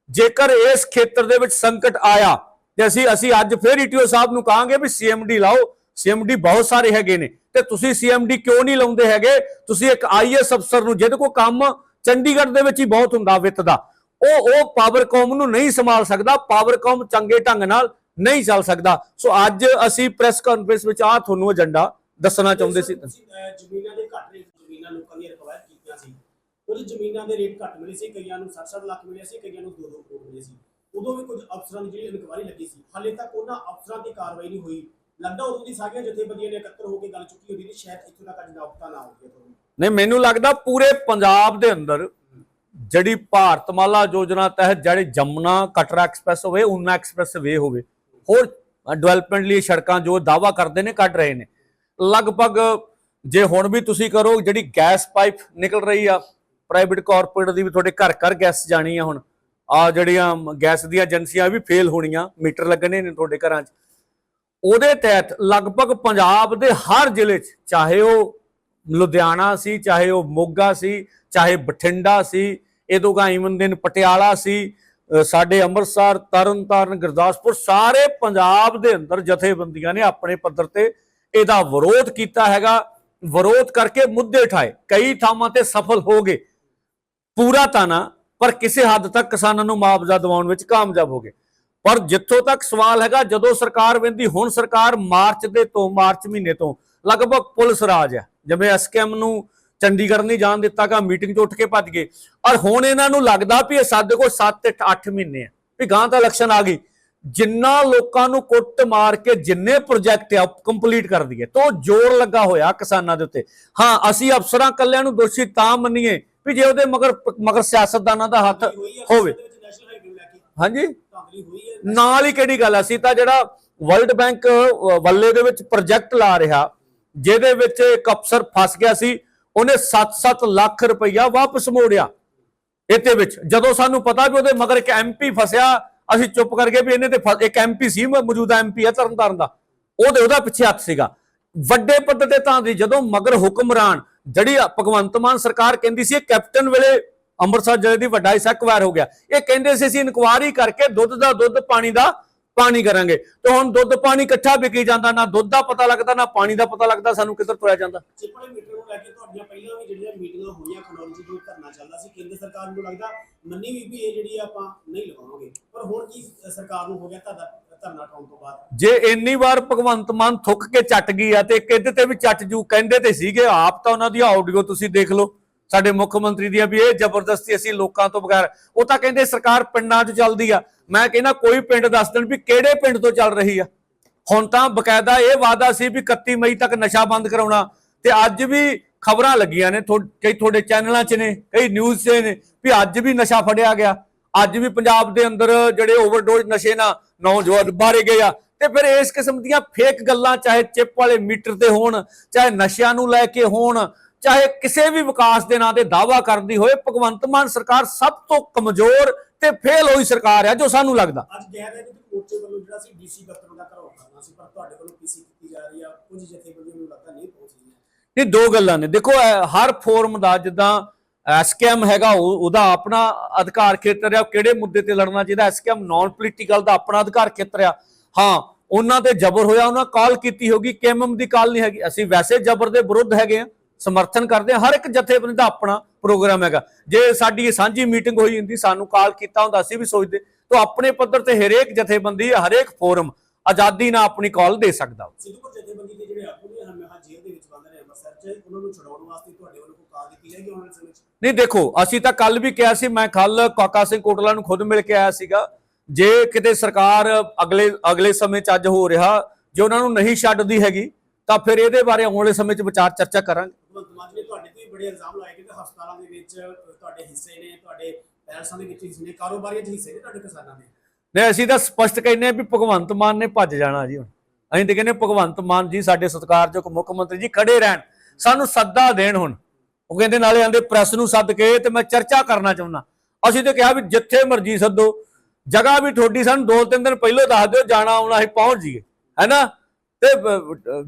ਜੇਕਰ ਇਸ ਖੇਤਰ ਦੇ ਵਿੱਚ ਸੰਕਟ ਆਇਆ, ਤੇ ਅਸੀਂ ਅਸੀਂ ਅੱਜ ਫਿਰ ਈਟੀਓ ਸਾਹਿਬ ਨੂੰ ਕਹਾਂਗੇ ਵੀ ਸੀਐਮਡੀ ਲਾਓ। ਸੀਐਮਡੀ ਬਹੁਤ ਸਾਰੇ ਹੈਗੇ ਨੇ। ਤੇ ਤੁਸੀਂ ਸੀਐਮਡੀ ਕਿਉਂ ਨਹੀਂ ਲਾਉਂਦੇ ਹੈਗੇ? ਤੁਸੀਂ ਇੱਕ ਆਈਐਸ ਅਫਸਰ ਨੂੰ, ਜਿਹਦੇ ਕੋਲ ਕੰਮ ਚੰਡੀਗੜ੍ਹ ਦੇ ਵਿੱਚ ਹੀ ਬਹੁਤ ਹੁੰਦਾ ਵਿੱਤ ਦਾ, ਉਹ ਉਹ ਪਾਵਰਕਾਮ ਨੂੰ ਨਹੀਂ ਸੰਭਾਲ ਸਕਦਾ। ਪਾਵਰਕਾਮ ਚੰਗੇ ਢੰਗ ਨਾਲ ਨਹੀਂ ਚੱਲ ਸਕਦਾ। ਸੋ ਅੱਜ ਅਸੀਂ ਪ੍ਰੈਸ ਕਾਨਫਰੰਸ ਵਿੱਚ ਆ ਤੁਹਾਨੂੰ ਏਜੰਡਾ ਦੱਸਣਾ ਚਾਹੁੰਦੇ ਸੀ। ਜ਼ਮੀਨਾਂ ਦੇ ਘੱਟ ਰੇਟ ਜ਼ਮੀਨਾਂ ਲੋਕਾਂ ਦੀਆਂ ਰਿਕਵਾਇਰ ਕੀਤੀਆਂ ਸੀ। ਕੁਝ ਜ਼ਮੀਨਾਂ ਦੇ ਰੇਟ ਘੱਟ ਮਿਲੇ ਸੀ ਕਈਆਂ ਨੂੰ 60-60 ਲੱਖ ਮਿਲੇ ਸੀ ਕਈਆਂ ਨੂੰ 2-2 ਕਰੋੜ ਮਿਲੇ ਸੀ। ਉਦੋਂ ਵੀ ਕੁਝ ਅਫਸਰਾਂ ਦੀ ਜਿਹੜੀ ਇਨਕੁਆਇਰੀ ਲੱਗੀ ਸੀ ਹਾਲੇ ਤੱਕ ਉਹਨਾਂ ਅਫਸਰਾਂ ਦੀ ਕਾਰਵਾਈ ਨਹੀਂ ਹੋਈ। ਲੱਗਦਾ ਉਦੋਂ ਦੀ ਸਾਰੀਆਂ ਜਥੇਬੰਦੀਆਂ ਨੇ ਇਕੱਤਰ ਹੋ ਕੇ ਗੱਲ ਚੁੱਕੀ ਹੁੰਦੀ ਸੀ ਸ਼ਾਇਦ ਇੱਥੋਂ ਤੱਕ ਅੱਜ ਨੌਕਤਾ ਨਾ ਹੋ ਗਿਆ ਨਹੀਂ ਮੈਨੂੰ ਲੱਗਦਾ ਪੂਰੇ ਪੰਜਾਬ ਦੇ ਅੰਦਰ ਜਿਹੜੀ ਭਾਰਤਮਾਲਾ ਯੋਜਨਾ ਤਹਿਤ ਜਿਹੜੇ ਜਮਨਾ ਕਟਰਾ ਐਕਸਪ੍ਰੈਸ ਹੋਵੇ ਉਨਾ ਐਕਸਪ੍ਰੈਸ ਵੇ ਹੋਵੇ। ਹੋਰ ਡਿਵੈਲਪਮੈਂਟ ਲਈ ਸੜਕਾਂ ਜੋ ਦਾਵਾ ਕਰਦੇ ਨੇ, ਕੱਢ ਰਹੇ ਨੇ। ਲਗਭਗ ਜੇ ਹੁਣ ਵੀ ਤੁਸੀਂ ਕਰੋ, ਜਿਹੜੀ ਗੈਸ ਪਾਈਪ ਨਿਕਲ ਰਹੀ ਆ ਪ੍ਰਾਈਵੇਟ ਕਾਰਪੋਰੇਟ ਦੀ ਵੀ ਤੁਹਾਡੇ ਘਰ ਘਰ ਗੈਸ ਜਾਣੀ ਆ ਹੁਣ। ਆ ਜਿਹੜੀਆਂ ਗੈਸ ਦੀਆਂ ਏਜੰਸੀਆਂ ਵੀ ਫੇਲ ਹੋਣੀਆਂ, ਮੀਟਰ ਲੱਗਣੇ ਨੇ ਤੁਹਾਡੇ ਘਰਾਂ 'ਚ। ਉਹਦੇ ਤਹਿਤ ਲਗਭਗ ਪੰਜਾਬ ਦੇ ਹਰ ਜ਼ਿਲ੍ਹੇ 'ਚ, ਚਾਹੇ ਉਹ ਲੁਧਿਆਣਾ ਸੀ, ਚਾਹੇ ਉਹ ਮੋਗਾ ਸੀ, ਚਾਹੇ ਬਠਿੰਡਾ ਸੀ, ਇਹ ਤੋਂ ਗਾ ਈਵਨ ਦਿਨ ਪਟਿਆਲਾ ਸੀ ਸਾਡੇ ਅੰਮ੍ਰਿਤਸਰ, ਤਰਨਤਾਰਨ, ਗੁਰਦਾਸਪੁਰ ਸਾਰੇ ਪੰਜਾਬ ਦੇ ਅੰਦਰ ਜਥੇਬੰਦੀਆਂ ਨੇ ਆਪਣੇ ਪੱਧਰ ਤੇ ਇਹਦਾ ਵਿਰੋਧ ਕੀਤਾ ਹੈਗਾ। ਵਿਰੋਧ ਕਰਕੇ ਮੁੱਦੇ ਉਠਾਏ। ਕਈ ਥਾਵਾਂ ਤੇ ਸਫਲ ਹੋ ਗਏ। ਪੂਰਾ ਤਾਂ ਨਾ ਪਰ ਕਿਸੇ ਹੱਦ ਤੱਕ ਕਿਸਾਨਾਂ ਨੂੰ ਮੁਆਵਜ਼ਾ ਦਿਵਾਉਣ ਵਿੱਚ ਕਾਮਯਾਬ ਹੋ ਗਏ। ਪਰ ਜਿੱਥੋਂ ਤੱਕ ਸਵਾਲ ਹੈਗਾ, ਜਦੋਂ ਸਰਕਾਰ ਵੰਦੀ ਹੁਣ ਸਰਕਾਰ ਮਾਰਚ ਦੇ ਤੋਂ, ਮਾਰਚ ਮਹੀਨੇ ਤੋਂ ਲਗਭਗ ਪੁਲਿਸ ਰਾਜ ਹੈ। ਜਿਵੇਂ ਐਸਕੇਐਮ ਨੂੰ ਚੰਡੀਗੜ੍ਹ ਨਹੀਂ ਜਾਣ ਦਿੱਤਾਗਾ ਮੀਟਿੰਗ 'ਚ ਉੱਠ ਕੇ ਭੱਜ ਗਏ। ਔਰ ਹੁਣ ਇਹਨਾਂ ਨੂੰ ਲੱਗਦਾ ਵੀ ਇਹ ਸਾਡੇ ਕੋਲ 7 ਤੇ 8 ਮਹੀਨੇ ਆ। ਵੀ ਗਾਂ ਤਾਂ ਇਲੈਕਸ਼ਨ ਆ ਗਈ। ਜਿੰਨਾ ਲੋਕਾਂ ਨੂੰ ਕੁੱਟ ਮਾਰ ਕੇ ਜਿੰਨੇ ਪ੍ਰੋਜੈਕਟ ਆ ਕੰਪਲੀਟ ਕਰ ਦਈਏ। ਤੋਂ ਜ਼ੋਰ ਲੱਗਾ ਹੋਇਆ ਕਿਸਾਨਾਂ ਦੇ ਉੱਤੇ। ਹਾਂ ਅਸੀਂ ਅਫਸਰਾਂ ਕੱਲਿਆਂ ਨੂੰ ਦੋਸ਼ੀ ਤਾਂ ਮੰਨੀਏ ਵੀ ਜੇ ਉਹਦੇ ਮਗਰ ਮਗਰ ਸਿਆਸਤਦਾਨਾਂ ਦਾ ਹੱਥ ਹੋਵੇ। ਕੇ? ਹਾਂਜੀ? ਨਾਲ ਹੀ ਕਿਹੜੀ ਗੱਲ? ਅਸੀਂ ਤਾਂ ਜਿਹੜਾ ਵਰਲਡ ਬੈਂਕ ਵੱਲੇ ਦੇ ਵਿੱਚ ਪ੍ਰੋਜੈਕਟ ਲਾ ਰਿਹਾ ਜਿਹਦੇ ਵਿੱਚ ਇੱਕ ਅਫਸਰ ਫਸ ਗਿਆ ਸੀ। ਉਹਨੇ 7-7 ਲੱਖ ਰੁਪਈਆ ਵਾਪਸ ਮੋੜਿਆ ਇਹਦੇ ਵਿੱਚ। ਜਦੋਂ ਸਾਨੂੰ ਪਤਾ ਵੀ ਉਹਦੇ ਮਗਰ ਇੱਕ ਐਮਪੀ ਫਸਿਆ, ਅਸੀਂ ਚੁੱਪ ਕਰ ਵੀ ਇਹਨੇ ਤੇ ਇੱਕ ਐਮਪੀ ਸੀ, ਮੌਜੂਦਾ ਐਮਪੀ ਹੈ ਤਰਨਤਾਰਨ ਦਾ। ਉਹਦੇ, ਉਹਦਾ ਪਿੱਛੇ ਹੱਥ ਸੀਗਾ। ਵੱਡੇ ਪੱਧਰ ਤੇ ਤਾਂ ਦੀ ਜਦੋਂ ਮਗਰ ਹੁਕਮਰਾਨ ਜਿਹੜੀ ਭਗਵੰਤ ਮਾਨ ਸਰਕਾਰ ਕਹਿੰਦੀ ਸੀ ਕੈਪਟਨ ਵੇਲੇ ਅੰਮ੍ਰਿਤਸਰ ਜ਼ਿਲ੍ਹੇ ਦੀ ਵੱਡਾ ਹਿੱਸਾ ਕਵੈਰ ਹੋ ਗਿਆ। ਇਹ ਕਹਿੰਦੇ ਸੀ ਅਸੀਂ ਇਨਕੁਆਰੀ ਕਰਕੇ ਦੁੱਧ ਦਾ ਦੁੱਧ, ਪਾਣੀ ਦਾ ਪਾਣੀ ਕਰਾਂਗੇ। ਤੇ ਹੁਣ ਦੁੱਧ ਪਾਣੀ ਇਕੱਠਾ ਵਿਕੀ ਜਾਂਦਾ ਨਾ ਦੁੱਧ ਦਾ ਪਤਾ ਲੱਗਦਾ ਨਾ ਪਾਣੀ ਦਾ ਪਤਾ ਲੱਗਦਾ ਸਾਨੂੰ ਕਿੱਧਰ ਤੁਰਿਆ ਜਾਂਦਾ। ਚਿੱਪ ਵਾਲੇ ਮੀਟਰ ਨੂੰ ਲੈ ਕੇ ਤੁਹਾਡੀਆਂ ਪਹਿਲਾਂ ਵੀ ਜਿਹੜੀਆਂ ਮੀਟਿੰਗਾਂ ਹੋਈਆਂ ਖਨੌਰੀ 'ਚ ਜੋ ਧਰਨਾ ਚੱਲਦਾ ਸੀ ਕੇਂਦਰ ਸਰਕਾਰ ਨੂੰ ਲੱਗਦਾ ਮੰਨੀ ਵੀ ਵੀ ਇਹ ਜਿਹੜੀ ਆਪਾਂ ਨਹੀਂ ਲਗਾਵਾਂਗੇ ਪਰ ਹੁਣ ਕੀ ਸਰਕਾਰ ਨੂੰ ਹੋ ਗਿਆ ਤੁਹਾਡਾ ਧਰਨਾ ਉਠਾਉਣ ਤੋਂ ਬਾਅਦ? ਜੇ ਇੰਨੀ ਵਾਰ ਭਗਵੰਤ ਮਾਨ ਥੁੱਕ ਕੇ ਚੱਟ ਗਈ ਆ ਤੇ ਕਿਹਦੇ ਤੇ ਵੀ ਚੱਟ ਜੂ ਕਹਿੰਦੇ ਤੇ ਸੀਗੇ ਆਪ ਤਾਂ ਉਹਨਾਂ ਦੀ ਆਡੀਓ ਤੁਸੀਂ ਦੇਖ ਲਓ। ਸਾਡੇ ਮੁੱਖ ਮੰਤਰੀ ਦੀਆਂ ਵੀ ਇਹ ਜ਼ਬਰਦਸਤੀ ਅਸੀਂ ਲੋਕਾਂ ਤੋਂ ਬਗੈਰ, ਉਹ ਤਾਂ ਕਹਿੰਦੇ ਸਰਕਾਰ ਪਿੰਡਾਂ 'ਚ ਚੱਲਦੀ ਆ। ਮੈਂ ਕਹਿੰਦਾ ਕੋਈ ਪਿੰਡ ਦੱਸ ਦੇਣ ਵੀ ਕਿਹੜੇ ਪਿੰਡ ਤੋਂ ਚੱਲ ਰਹੀ ਆ। ਹੁਣ ਤਾਂ ਬਕਾਇਦਾ ਇਹ ਵਾਅਦਾ ਸੀ ਵੀ 31 ਮਈ ਤੱਕ ਨਸ਼ਾ ਬੰਦ ਕਰਾਉਣਾ। ਤੇ ਅੱਜ ਵੀ ਖਬਰਾਂ ਲੱਗੀਆਂ ਨੇ ਕਈ ਤੁਹਾਡੇ ਚੈਨਲਾਂ 'ਚ ਨੇ, ਕਈ ਨਿਊਜ਼ 'ਚ ਨੇ ਵੀ ਅੱਜ ਵੀ ਨਸ਼ਾ ਫੜਿਆ ਗਿਆ। ਅੱਜ ਵੀ ਪੰਜਾਬ ਦੇ ਅੰਦਰ ਜਿਹੜੇ ਓਵਰਡੋਜ਼ ਨਸ਼ੇ ਨਾਲ ਨੌਜਵਾਨ ਬਾਰੇ ਗਏ ਆ। ਤੇ ਫਿਰ ਇਸ ਕਿਸਮ ਦੀਆਂ ਫੇਕ ਗੱਲਾਂ, ਚਾਹੇ ਚਿੱਪ ਵਾਲੇ ਮੀਟਰ ਤੇ ਹੋਣ, ਚਾਹੇ ਨਸ਼ਿਆਂ ਨੂੰ ਲੈ ਕੇ ਹੋਣ ਚਾਹੇ ਕਿਸੇ ਵੀ ਵਿਕਾਸ ਦੇ ਨਾਂ ਤੇ ਦਾਵਾ ਕਰਦੀ ਹੋਏ ਭਗਵੰਤ ਮਾਨ ਸਰਕਾਰ ਸਭ ਤੋਂ ਕਮਜ਼ੋਰ ਤੇ ਫੇਲ ਹੋਈ ਸਰਕਾਰ ਹੈ ਜੋ ਸਾਨੂੰ ਲੱਗਦਾ। ਅੱਜ ਕਹਿ ਰਹੇ ਨੇ ਕਿ ਮੋਰਚੇ ਵੱਲੋਂ ਜਿਹੜਾ ਸੀ ਡੀਸੀ ਦਫ਼ਤਰ ਦਾ ਘਰੋਂ ਕਰਨਾ ਸੀ ਪਰ ਤੁਹਾਡੇ ਵੱਲੋਂ ਪੀਸੀ ਕੀਤੀ ਜਾ ਰਹੀ ਆ ਕੁਝ ਜਥੇਬੰਦੀਆਂ ਨੂੰ ਲੱਗਦਾ ਨਹੀਂ ਪਹੁੰਚ ਰਹੀਆਂ। ਇਹ ਦੋ ਗੱਲਾਂ ਨੇ। ਦੇਖੋ ਹਰ ਫੋਰਮ ਦਾ ਜਿੱਦਾਂ ਐਸਕੇਐਮ ਹੈਗਾ ਉਹ- ਉਹਦਾ ਆਪਣਾ ਅਧਿਕਾਰ ਖੇਤਰ ਆ ਕਿਹੜੇ ਮੁੱਦੇ ਤੇ ਲੜਨਾ ਚਾਹੀਦਾ? ਐਸਕੇਐਮ ਨਾਨ ਪੋਲੀਟੀਕਲ ਦਾ ਆਪਣਾ ਅਧਿਕਾਰ ਖੇਤਰ ਆ। ਹਾਂ ਉਹਨਾਂ ਤੇ ਜ਼ਬਰ ਹੋਇਆ ਉਹਨਾਂ ਕਾਲ ਕੀਤੀ ਹੋਗੀ ਕੇਐਮਐਮ ਦੀ ਕਾਲ ਨਹੀਂ ਹੈਗੀ। ਅਸੀਂ ਵੈਸੇ ਜ਼ਬਰ ਦੇ ਵਿਰੁੱਧ ਹੈਗੇ ਆ। ਸਮਰਥਨ ਕਰਦੇ ਹਰ ਇੱਕ ਜਥੇਬੰਦੀ ਦਾ ਆਪਣਾ ਪ੍ਰੋਗਰਾਮ ਹੈਗਾ। ਜੇ ਸਾਡੀ ਇਹ ਸਾਂਝੀ ਮੀਟਿੰਗ ਹੋਈ ਹੁੰਦੀ ਸਾਨੂੰ ਕਾਲ ਕੀਤਾ ਹੁੰਦਾ ਅਸੀਂ ਵੀ ਸੋਚਦੇ। ਤਾਂ ਆਪਣੇ ਪੱਧਰ ਤੇ ਹਰੇਕ ਜਥੇਬੰਦੀ ਹਰੇਕ ਫੋਰਮ ਆਜ਼ਾਦੀ ਨਾਲ ਆਪਣੀ ਕਾਲ ਦੇ ਸਕਦਾ। ਸਿੱਧੂਪੁਰ ਜਥੇਬੰਦੀ ਦੇ ਜਿਹੜੇ ਆਗੂ ਨੇ ਹਮੇਸ਼ਾ ਜੇਲ੍ਹ ਦੇ ਵਿੱਚ ਬੰਦ ਨੇ ਅੰਮ੍ਰਿਤਸਰ 'ਚ ਉਹਨਾਂ ਨੂੰ ਛਡਾਉਣ ਵਾਸਤੇ ਤੁਹਾਡੇ ਵੱਲੋਂ ਕੋਈ ਕਾਲ ਕੀਤੀ ਜਾਏਗੀ ਆਉਣ ਵਾਲੇ ਸਮੇਂ 'ਚ? ਨਹੀਂ ਦੇਖੋ ਅਸੀਂ ਤਾਂ ਕੱਲ ਵੀ ਕਿਹਾ ਸੀ ਮੈਂ ਕੱਲ ਕਾਕਾ ਸਿੰਘ ਕੋਟਲਾ ਨੂੰ ਖੁਦ ਮਿਲ ਕੇ ਆਇਆ ਸੀਗਾ। ਜੇ ਕਿਤੇ ਸਰਕਾਰ ਅਗਲੇ ਅਗਲੇ ਸਮੇਂ 'ਚ ਅੱਜ ਹੋ ਰਿਹਾ ਜੇ ਉਹਨਾਂ ਨੂੰ ਨਹੀਂ ਛੱਡਦੀ ਹੈਗੀ ਤਾਂ ਫਿਰ ਇਹਦੇ ਬਾਰੇ ਆਉਣ ਵਾਲੇ ਸਮੇਂ 'ਚ ਵਿਚਾਰ ਚਰਚਾ ਕਰਾਂਗੇ। ਭਗਵੰਤ ਮਾਨ ਨੇ ਤੁਹਾਡੇ ਤੇ ਵੀ ਬੜੇ ਇਲਜ਼ਾਮ ਲਾਏ ਕਿ ਹਸਪਤਾਲਾਂ ਦੇ ਵਿੱਚ, ਤੁਹਾਡੇ ਹਿੱਸੇ ਨੇ, ਤੁਹਾਡੇ ਪੈਲਸਾਂ ਦੇ ਵਿੱਚ ਹਿੱਸੇ ਨੇ, ਕਾਰੋਬਾਰੀਆਂ 'ਚ ਹਿੱਸੇ ਨੇ ਤੁਹਾਡੇ ਕਿਸਾਨਾਂ ਦੇ? ਨਹੀਂ, ਅਸੀਂ ਤਾਂ ਸਪਸ਼ਟ ਕਹਿੰਦੇ ਆ ਵੀ ਭਗਵੰਤ ਮਾਨ ਨੇ ਭੱਜ ਜਾਣਾ ਜੀ ਹੁਣ। ਅਸੀਂ ਤਾਂ ਕਹਿੰਦੇ ਭਗਵੰਤ ਮਾਨ ਜੀ ਸਾਡੇ ਸਤਿਕਾਰਯੋਗ ਮੁੱਖ ਮੰਤਰੀ ਜੀ ਖੜੇ ਰਹਿਣ। ਸਾਨੂੰ ਸੱਦਾ ਦੇਣ ਹੁਣ। ਉਹ ਕਹਿੰਦੇ ਨਾਲੇ ਆਂਦੇ ਪ੍ਰੈਸ ਨੂੰ ਸੱਦ ਕੇ ਤੇ ਮੈਂ ਚਰਚਾ ਕਰਨਾ ਚਾਹੁੰਦਾ। ਅਸੀਂ ਤੇ ਕਿਹਾ ਵੀ ਜਿੱਥੇ ਮਰਜ਼ੀ ਸੱਦੋ। ਜਗ੍ਹਾ ਵੀ ਤੁਹਾਡੀ ਸਾਨੂੰ ਦੋ ਤਿੰਨ ਦਿਨ ਪਹਿਲਾਂ ਦੱਸ ਦਿਓ, ਜਾਣਾ ਆਉਣਾ ਅਸੀਂ ਪਹੁੰਚ ਜੀਏ ਹੈਨਾ ਤੇ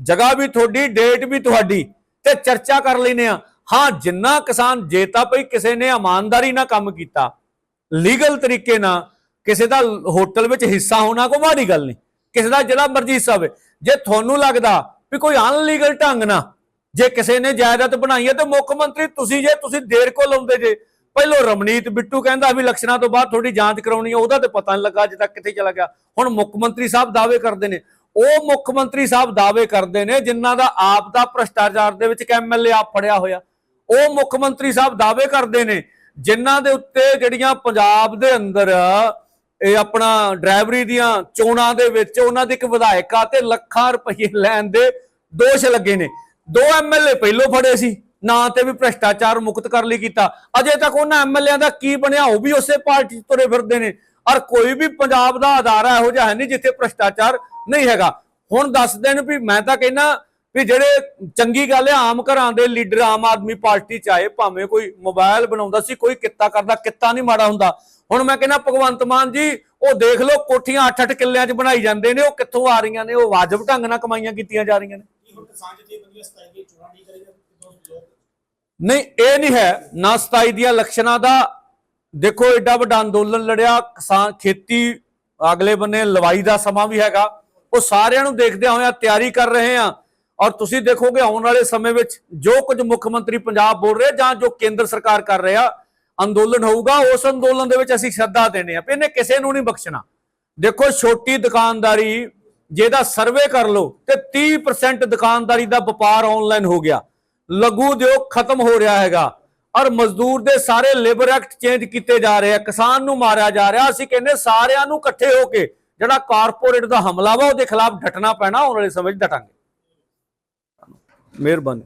ਜਗ੍ਹਾ ਵੀ ਤੁਹਾਡੀ ਡੇਟ ਵੀ ਤੁਹਾਡੀ। ਤੇ ਚਰਚਾ ਕਰ ਲੈਨੇ ਆ। ਹਾਂ, ਜਿੰਨਾ ਕਿਸਾਨ ਜੇ ਭਈ ਕਿਸੇ ਨੇ ਇਮਾਨਦਾਰੀ ਨਾਲ ਕੰਮ ਕੀਤਾ, ਲੀਗਲ ਤਰੀਕੇ ਨਾਲ ਕਿਸੇ ਦਾ ਹੋਟਲ ਵਿੱਚ ਹਿੱਸਾ ਹੋਣਾ ਕੋਈ ਮਾੜੀ ਗੱਲ ਨਹੀਂ। ਕਿਸੇ ਦਾ ਜਿਹੜਾ ਮਰਜ਼ੀ ਹਿੱਸਾ ਜੇ ਤੁਹਾਨੂੰ ਲੱਗਦਾ ਵੀ ਕੋਈ ਅਨਲੀਗਲ ਢੰਗ ਨਾਲ ਜੇ ਕਿਸੇ ਨੇ ਜਾਇਦਾਦ ਬਣਾਈ ਹੈ ਤੇ ਮੁੱਖ ਮੰਤਰੀ ਤੁਸੀਂ ਜੇ, ਤੁਸੀਂ ਦੇਰ ਕੋ ਲਾਉਂਦੇ ਜੇ। ਪਹਿਲੋਂ ਰਮਨੀਤ ਬਿੱਟੂ ਕਹਿੰਦਾ ਵੀ ਇਲੈਕਸ਼ਨਾਂ ਤੋਂ ਬਾਅਦ ਤੁਹਾਡੀ ਜਾਂਚ ਕਰਾਉਣੀ ਹੈ ਉਹਦਾ ਤੇ ਪਤਾ ਨਹੀਂ ਲੱਗਾ ਅਜੇ ਤੱਕ ਕਿੱਥੇ ਚਲਾ ਗਿਆ। ਹੁਣ ਮੁੱਖ ਮੰਤਰੀ ਸਾਹਿਬ ਦਾਅਵੇ ਕਰਦੇ ਨੇ ਉਹ ਮੁੱਖ ਮੰਤਰੀ ਸਾਹਿਬ ਦਾਅਵੇ ਕਰਦੇ ਨੇ ਜਿਨ੍ਹਾਂ ਦਾ ਆਪ ਦਾ ਭ੍ਰਸ਼ਟਾਚਾਰ ਦੇ ਵਿੱਚ ਐਮਐਲਏ ਆਪ ਫੜਿਆ ਹੋਇਆ। ਉਹ ਮੁੱਖ ਮੰਤਰੀ ਸਾਹਿਬ ਦਾਅਵੇ ਕਰਦੇ ਨੇ ਜਿਨ੍ਹਾਂ ਦੇ ਉੱਤੇ ਜਿਹੜੀਆਂ ਪੰਜਾਬ ਦੇ ਅੰਦਰ ਇਹ ਆਪਣਾ ਡਰਾਈਵਰੀ ਦੀਆਂ ਚੋਣਾਂ ਦੇ ਵਿੱਚ ਉਹਨਾਂ ਦੇ ਇੱਕ ਵਿਧਾਇਕਾ ਤੇ ਲੱਖਾਂ ਰੁਪਏ ਲੈਣ ਦੇ ਦੋਸ਼ ਲੱਗੇ ਨੇ। ਦੋ ਐਮਐਲਏ ਪਹਿਲੋਂ ਫੜੇ ਸੀ, ਨਾਂ ਤੇ ਵੀ ਭ੍ਰਸ਼ਟਾਚਾਰ ਮੁਕਤ ਕਰ ਲਈ ਕੀਤਾ। ਅਜੇ ਤੱਕ ਉਹਨਾਂ ਐਮਐਲਏਆਂ ਦਾ ਕੀ ਬਣਿਆ, ਉਹ ਵੀ ਉਸੇ ਪਾਰਟੀ 'ਚ ਤੁਰੇ ਫਿਰਦੇ ਨੇ। ਔਰ ਕੋਈ ਵੀ ਪੰਜਾਬ ਦਾ ਅਦਾਰਾ ਇਹੋ ਜਿਹਾ ਹੈ ਨਹੀਂ ਜਿੱਥੇ ਭ੍ਰਸ਼ਟਾਚਾਰ ਨਹੀਂ ਹੈਗਾ। ਹੁਣ ਦੱਸ ਦੇਣ ਵੀ ਮੈਂ ਤਾਂ ਕਹਿੰਦਾ ਵੀ ਜਿਹੜੇ ਚੰਗੀ ਗੱਲ ਹੈ ਆਮ ਘਰਾਂ ਦੇ ਲੀਡਰ ਆਮ ਆਦਮੀ ਪਾਰਟੀ ਚ ਆਏ ਭਾਵੇਂ ਕੋਈ ਮੋਬਾਈਲ ਬਣਾਉਂਦਾ ਸੀ ਕੋਈ ਕਿੱਤਾ ਕਰਦਾ ਕਿੱਤਾ ਨਹੀਂ ਮਾੜਾ ਹੁੰਦਾ। ਹੁਣ ਮੈਂ ਕਹਿੰਦਾ ਭਗਵੰਤ ਮਾਨ ਜੀ ਉਹ ਦੇਖ ਲਓ ਕੋਠੀਆਂ 8-8 ਕਿੱਲਿਆਂ 'ਚ ਬਣਾਈ ਜਾਂਦੇ ਨੇ ਉਹ ਕਿੱਥੋਂ ਆ ਰਹੀਆਂ ਨੇ ਉਹ ਵਾਜਬ ਢੰਗ ਨਾਲ ਕਮਾਈਆਂ ਕੀਤੀਆਂ ਜਾ ਰਹੀਆਂ ਨੇ। ਕੀ ਹੁਣ ਕਿਸਾਨ ਜਥੇਬੰਦੀਆਂ 27 ਦੀਆਂ ਚੋਣਾਂ ਨਹੀਂ ਇਹ ਨਹੀਂ ਹੈ। ਨਾ 27 ਦੀਆਂ ਇਲੈਕਸ਼ਨਾਂ ਦਾ ਦੇਖੋ ਐਡਾ ਵੱਡਾ ਅੰਦੋਲਨ ਲੜਿਆ ਕਿਸਾਨ ਖੇਤੀ ਅਗਲੇ ਬੰਨੇ ਲਵਾਈ ਦਾ ਸਮਾਂ ਵੀ ਹੈਗਾ। ਉਹ ਸਾਰਿਆਂ ਨੂੰ ਦੇਖਦਿਆਂ ਹੋਇਆਂ ਤਿਆਰੀ ਕਰ ਰਹੇ ਆ ਔਰ ਤੁਸੀਂ ਦੇਖੋਗੇ ਆਉਣ ਵਾਲੇ ਸਮੇਂ ਵਿੱਚ ਜੋ ਕੁਝ ਮੁੱਖ ਮੰਤਰੀ ਪੰਜਾਬ ਬੋਲ ਰਹੇ ਜਾਂ ਜੋ ਕੇਂਦਰ ਸਰਕਾਰ ਕਰ ਰਿਹਾ, ਅੰਦੋਲਨ ਹੋਊਗਾ, ਉਸ ਅੰਦੋਲਨ ਦੇ ਵਿੱਚ ਅਸੀਂ ਸ਼ਰਧਾ ਦੇਣੇ ਆ ਵੀ ਇਹਨੇ ਕਿਸੇ ਨੂੰ ਨਹੀਂ ਬਖਸ਼ਣਾ। ਦੇਖੋ, ਛੋਟੀ ਦੁਕਾਨਦਾਰੀ, ਜਿਹਦਾ ਸਰਵੇ ਕਰ ਲਓ ਤੇ 30% ਦੁਕਾਨਦਾਰੀ ਦਾ ਵਪਾਰ ਆਨਲਾਈਨ ਹੋ ਗਿਆ। ਲਘੂ ਉਦਯੋਗ ਖਤਮ ਹੋ ਰਿਹਾ ਹੈਗਾ। ਔਰ ਮਜ਼ਦੂਰ ਦੇ ਸਾਰੇ ਲੇਬਰ ਐਕਟ ਚੇਂਜ ਕੀਤੇ ਜਾ ਰਹੇ ਆ। ਕਿਸਾਨ ਨੂੰ ਮਾਰਿਆ ਜਾ ਰਿਹਾ। ਅਸੀਂ ਕਹਿੰਦੇ ਸਾਰਿਆਂ ਨੂੰ ਇਕੱਠੇ ਹੋ ਕੇ ਜਿਹੜਾ ਕਾਰਪੋਰੇਟ ਦਾ ਹਮਲਾ ਵਾ, ਉਹਦੇ ਖਿਲਾਫ ਡਟਣਾ ਪੈਣਾ, ਆਉਣ ਵਾਲੇ ਸਮੇਂ 'ਚ ਡਟਾਂਗੇ। ਮਿਹਰਬਾਨੀ।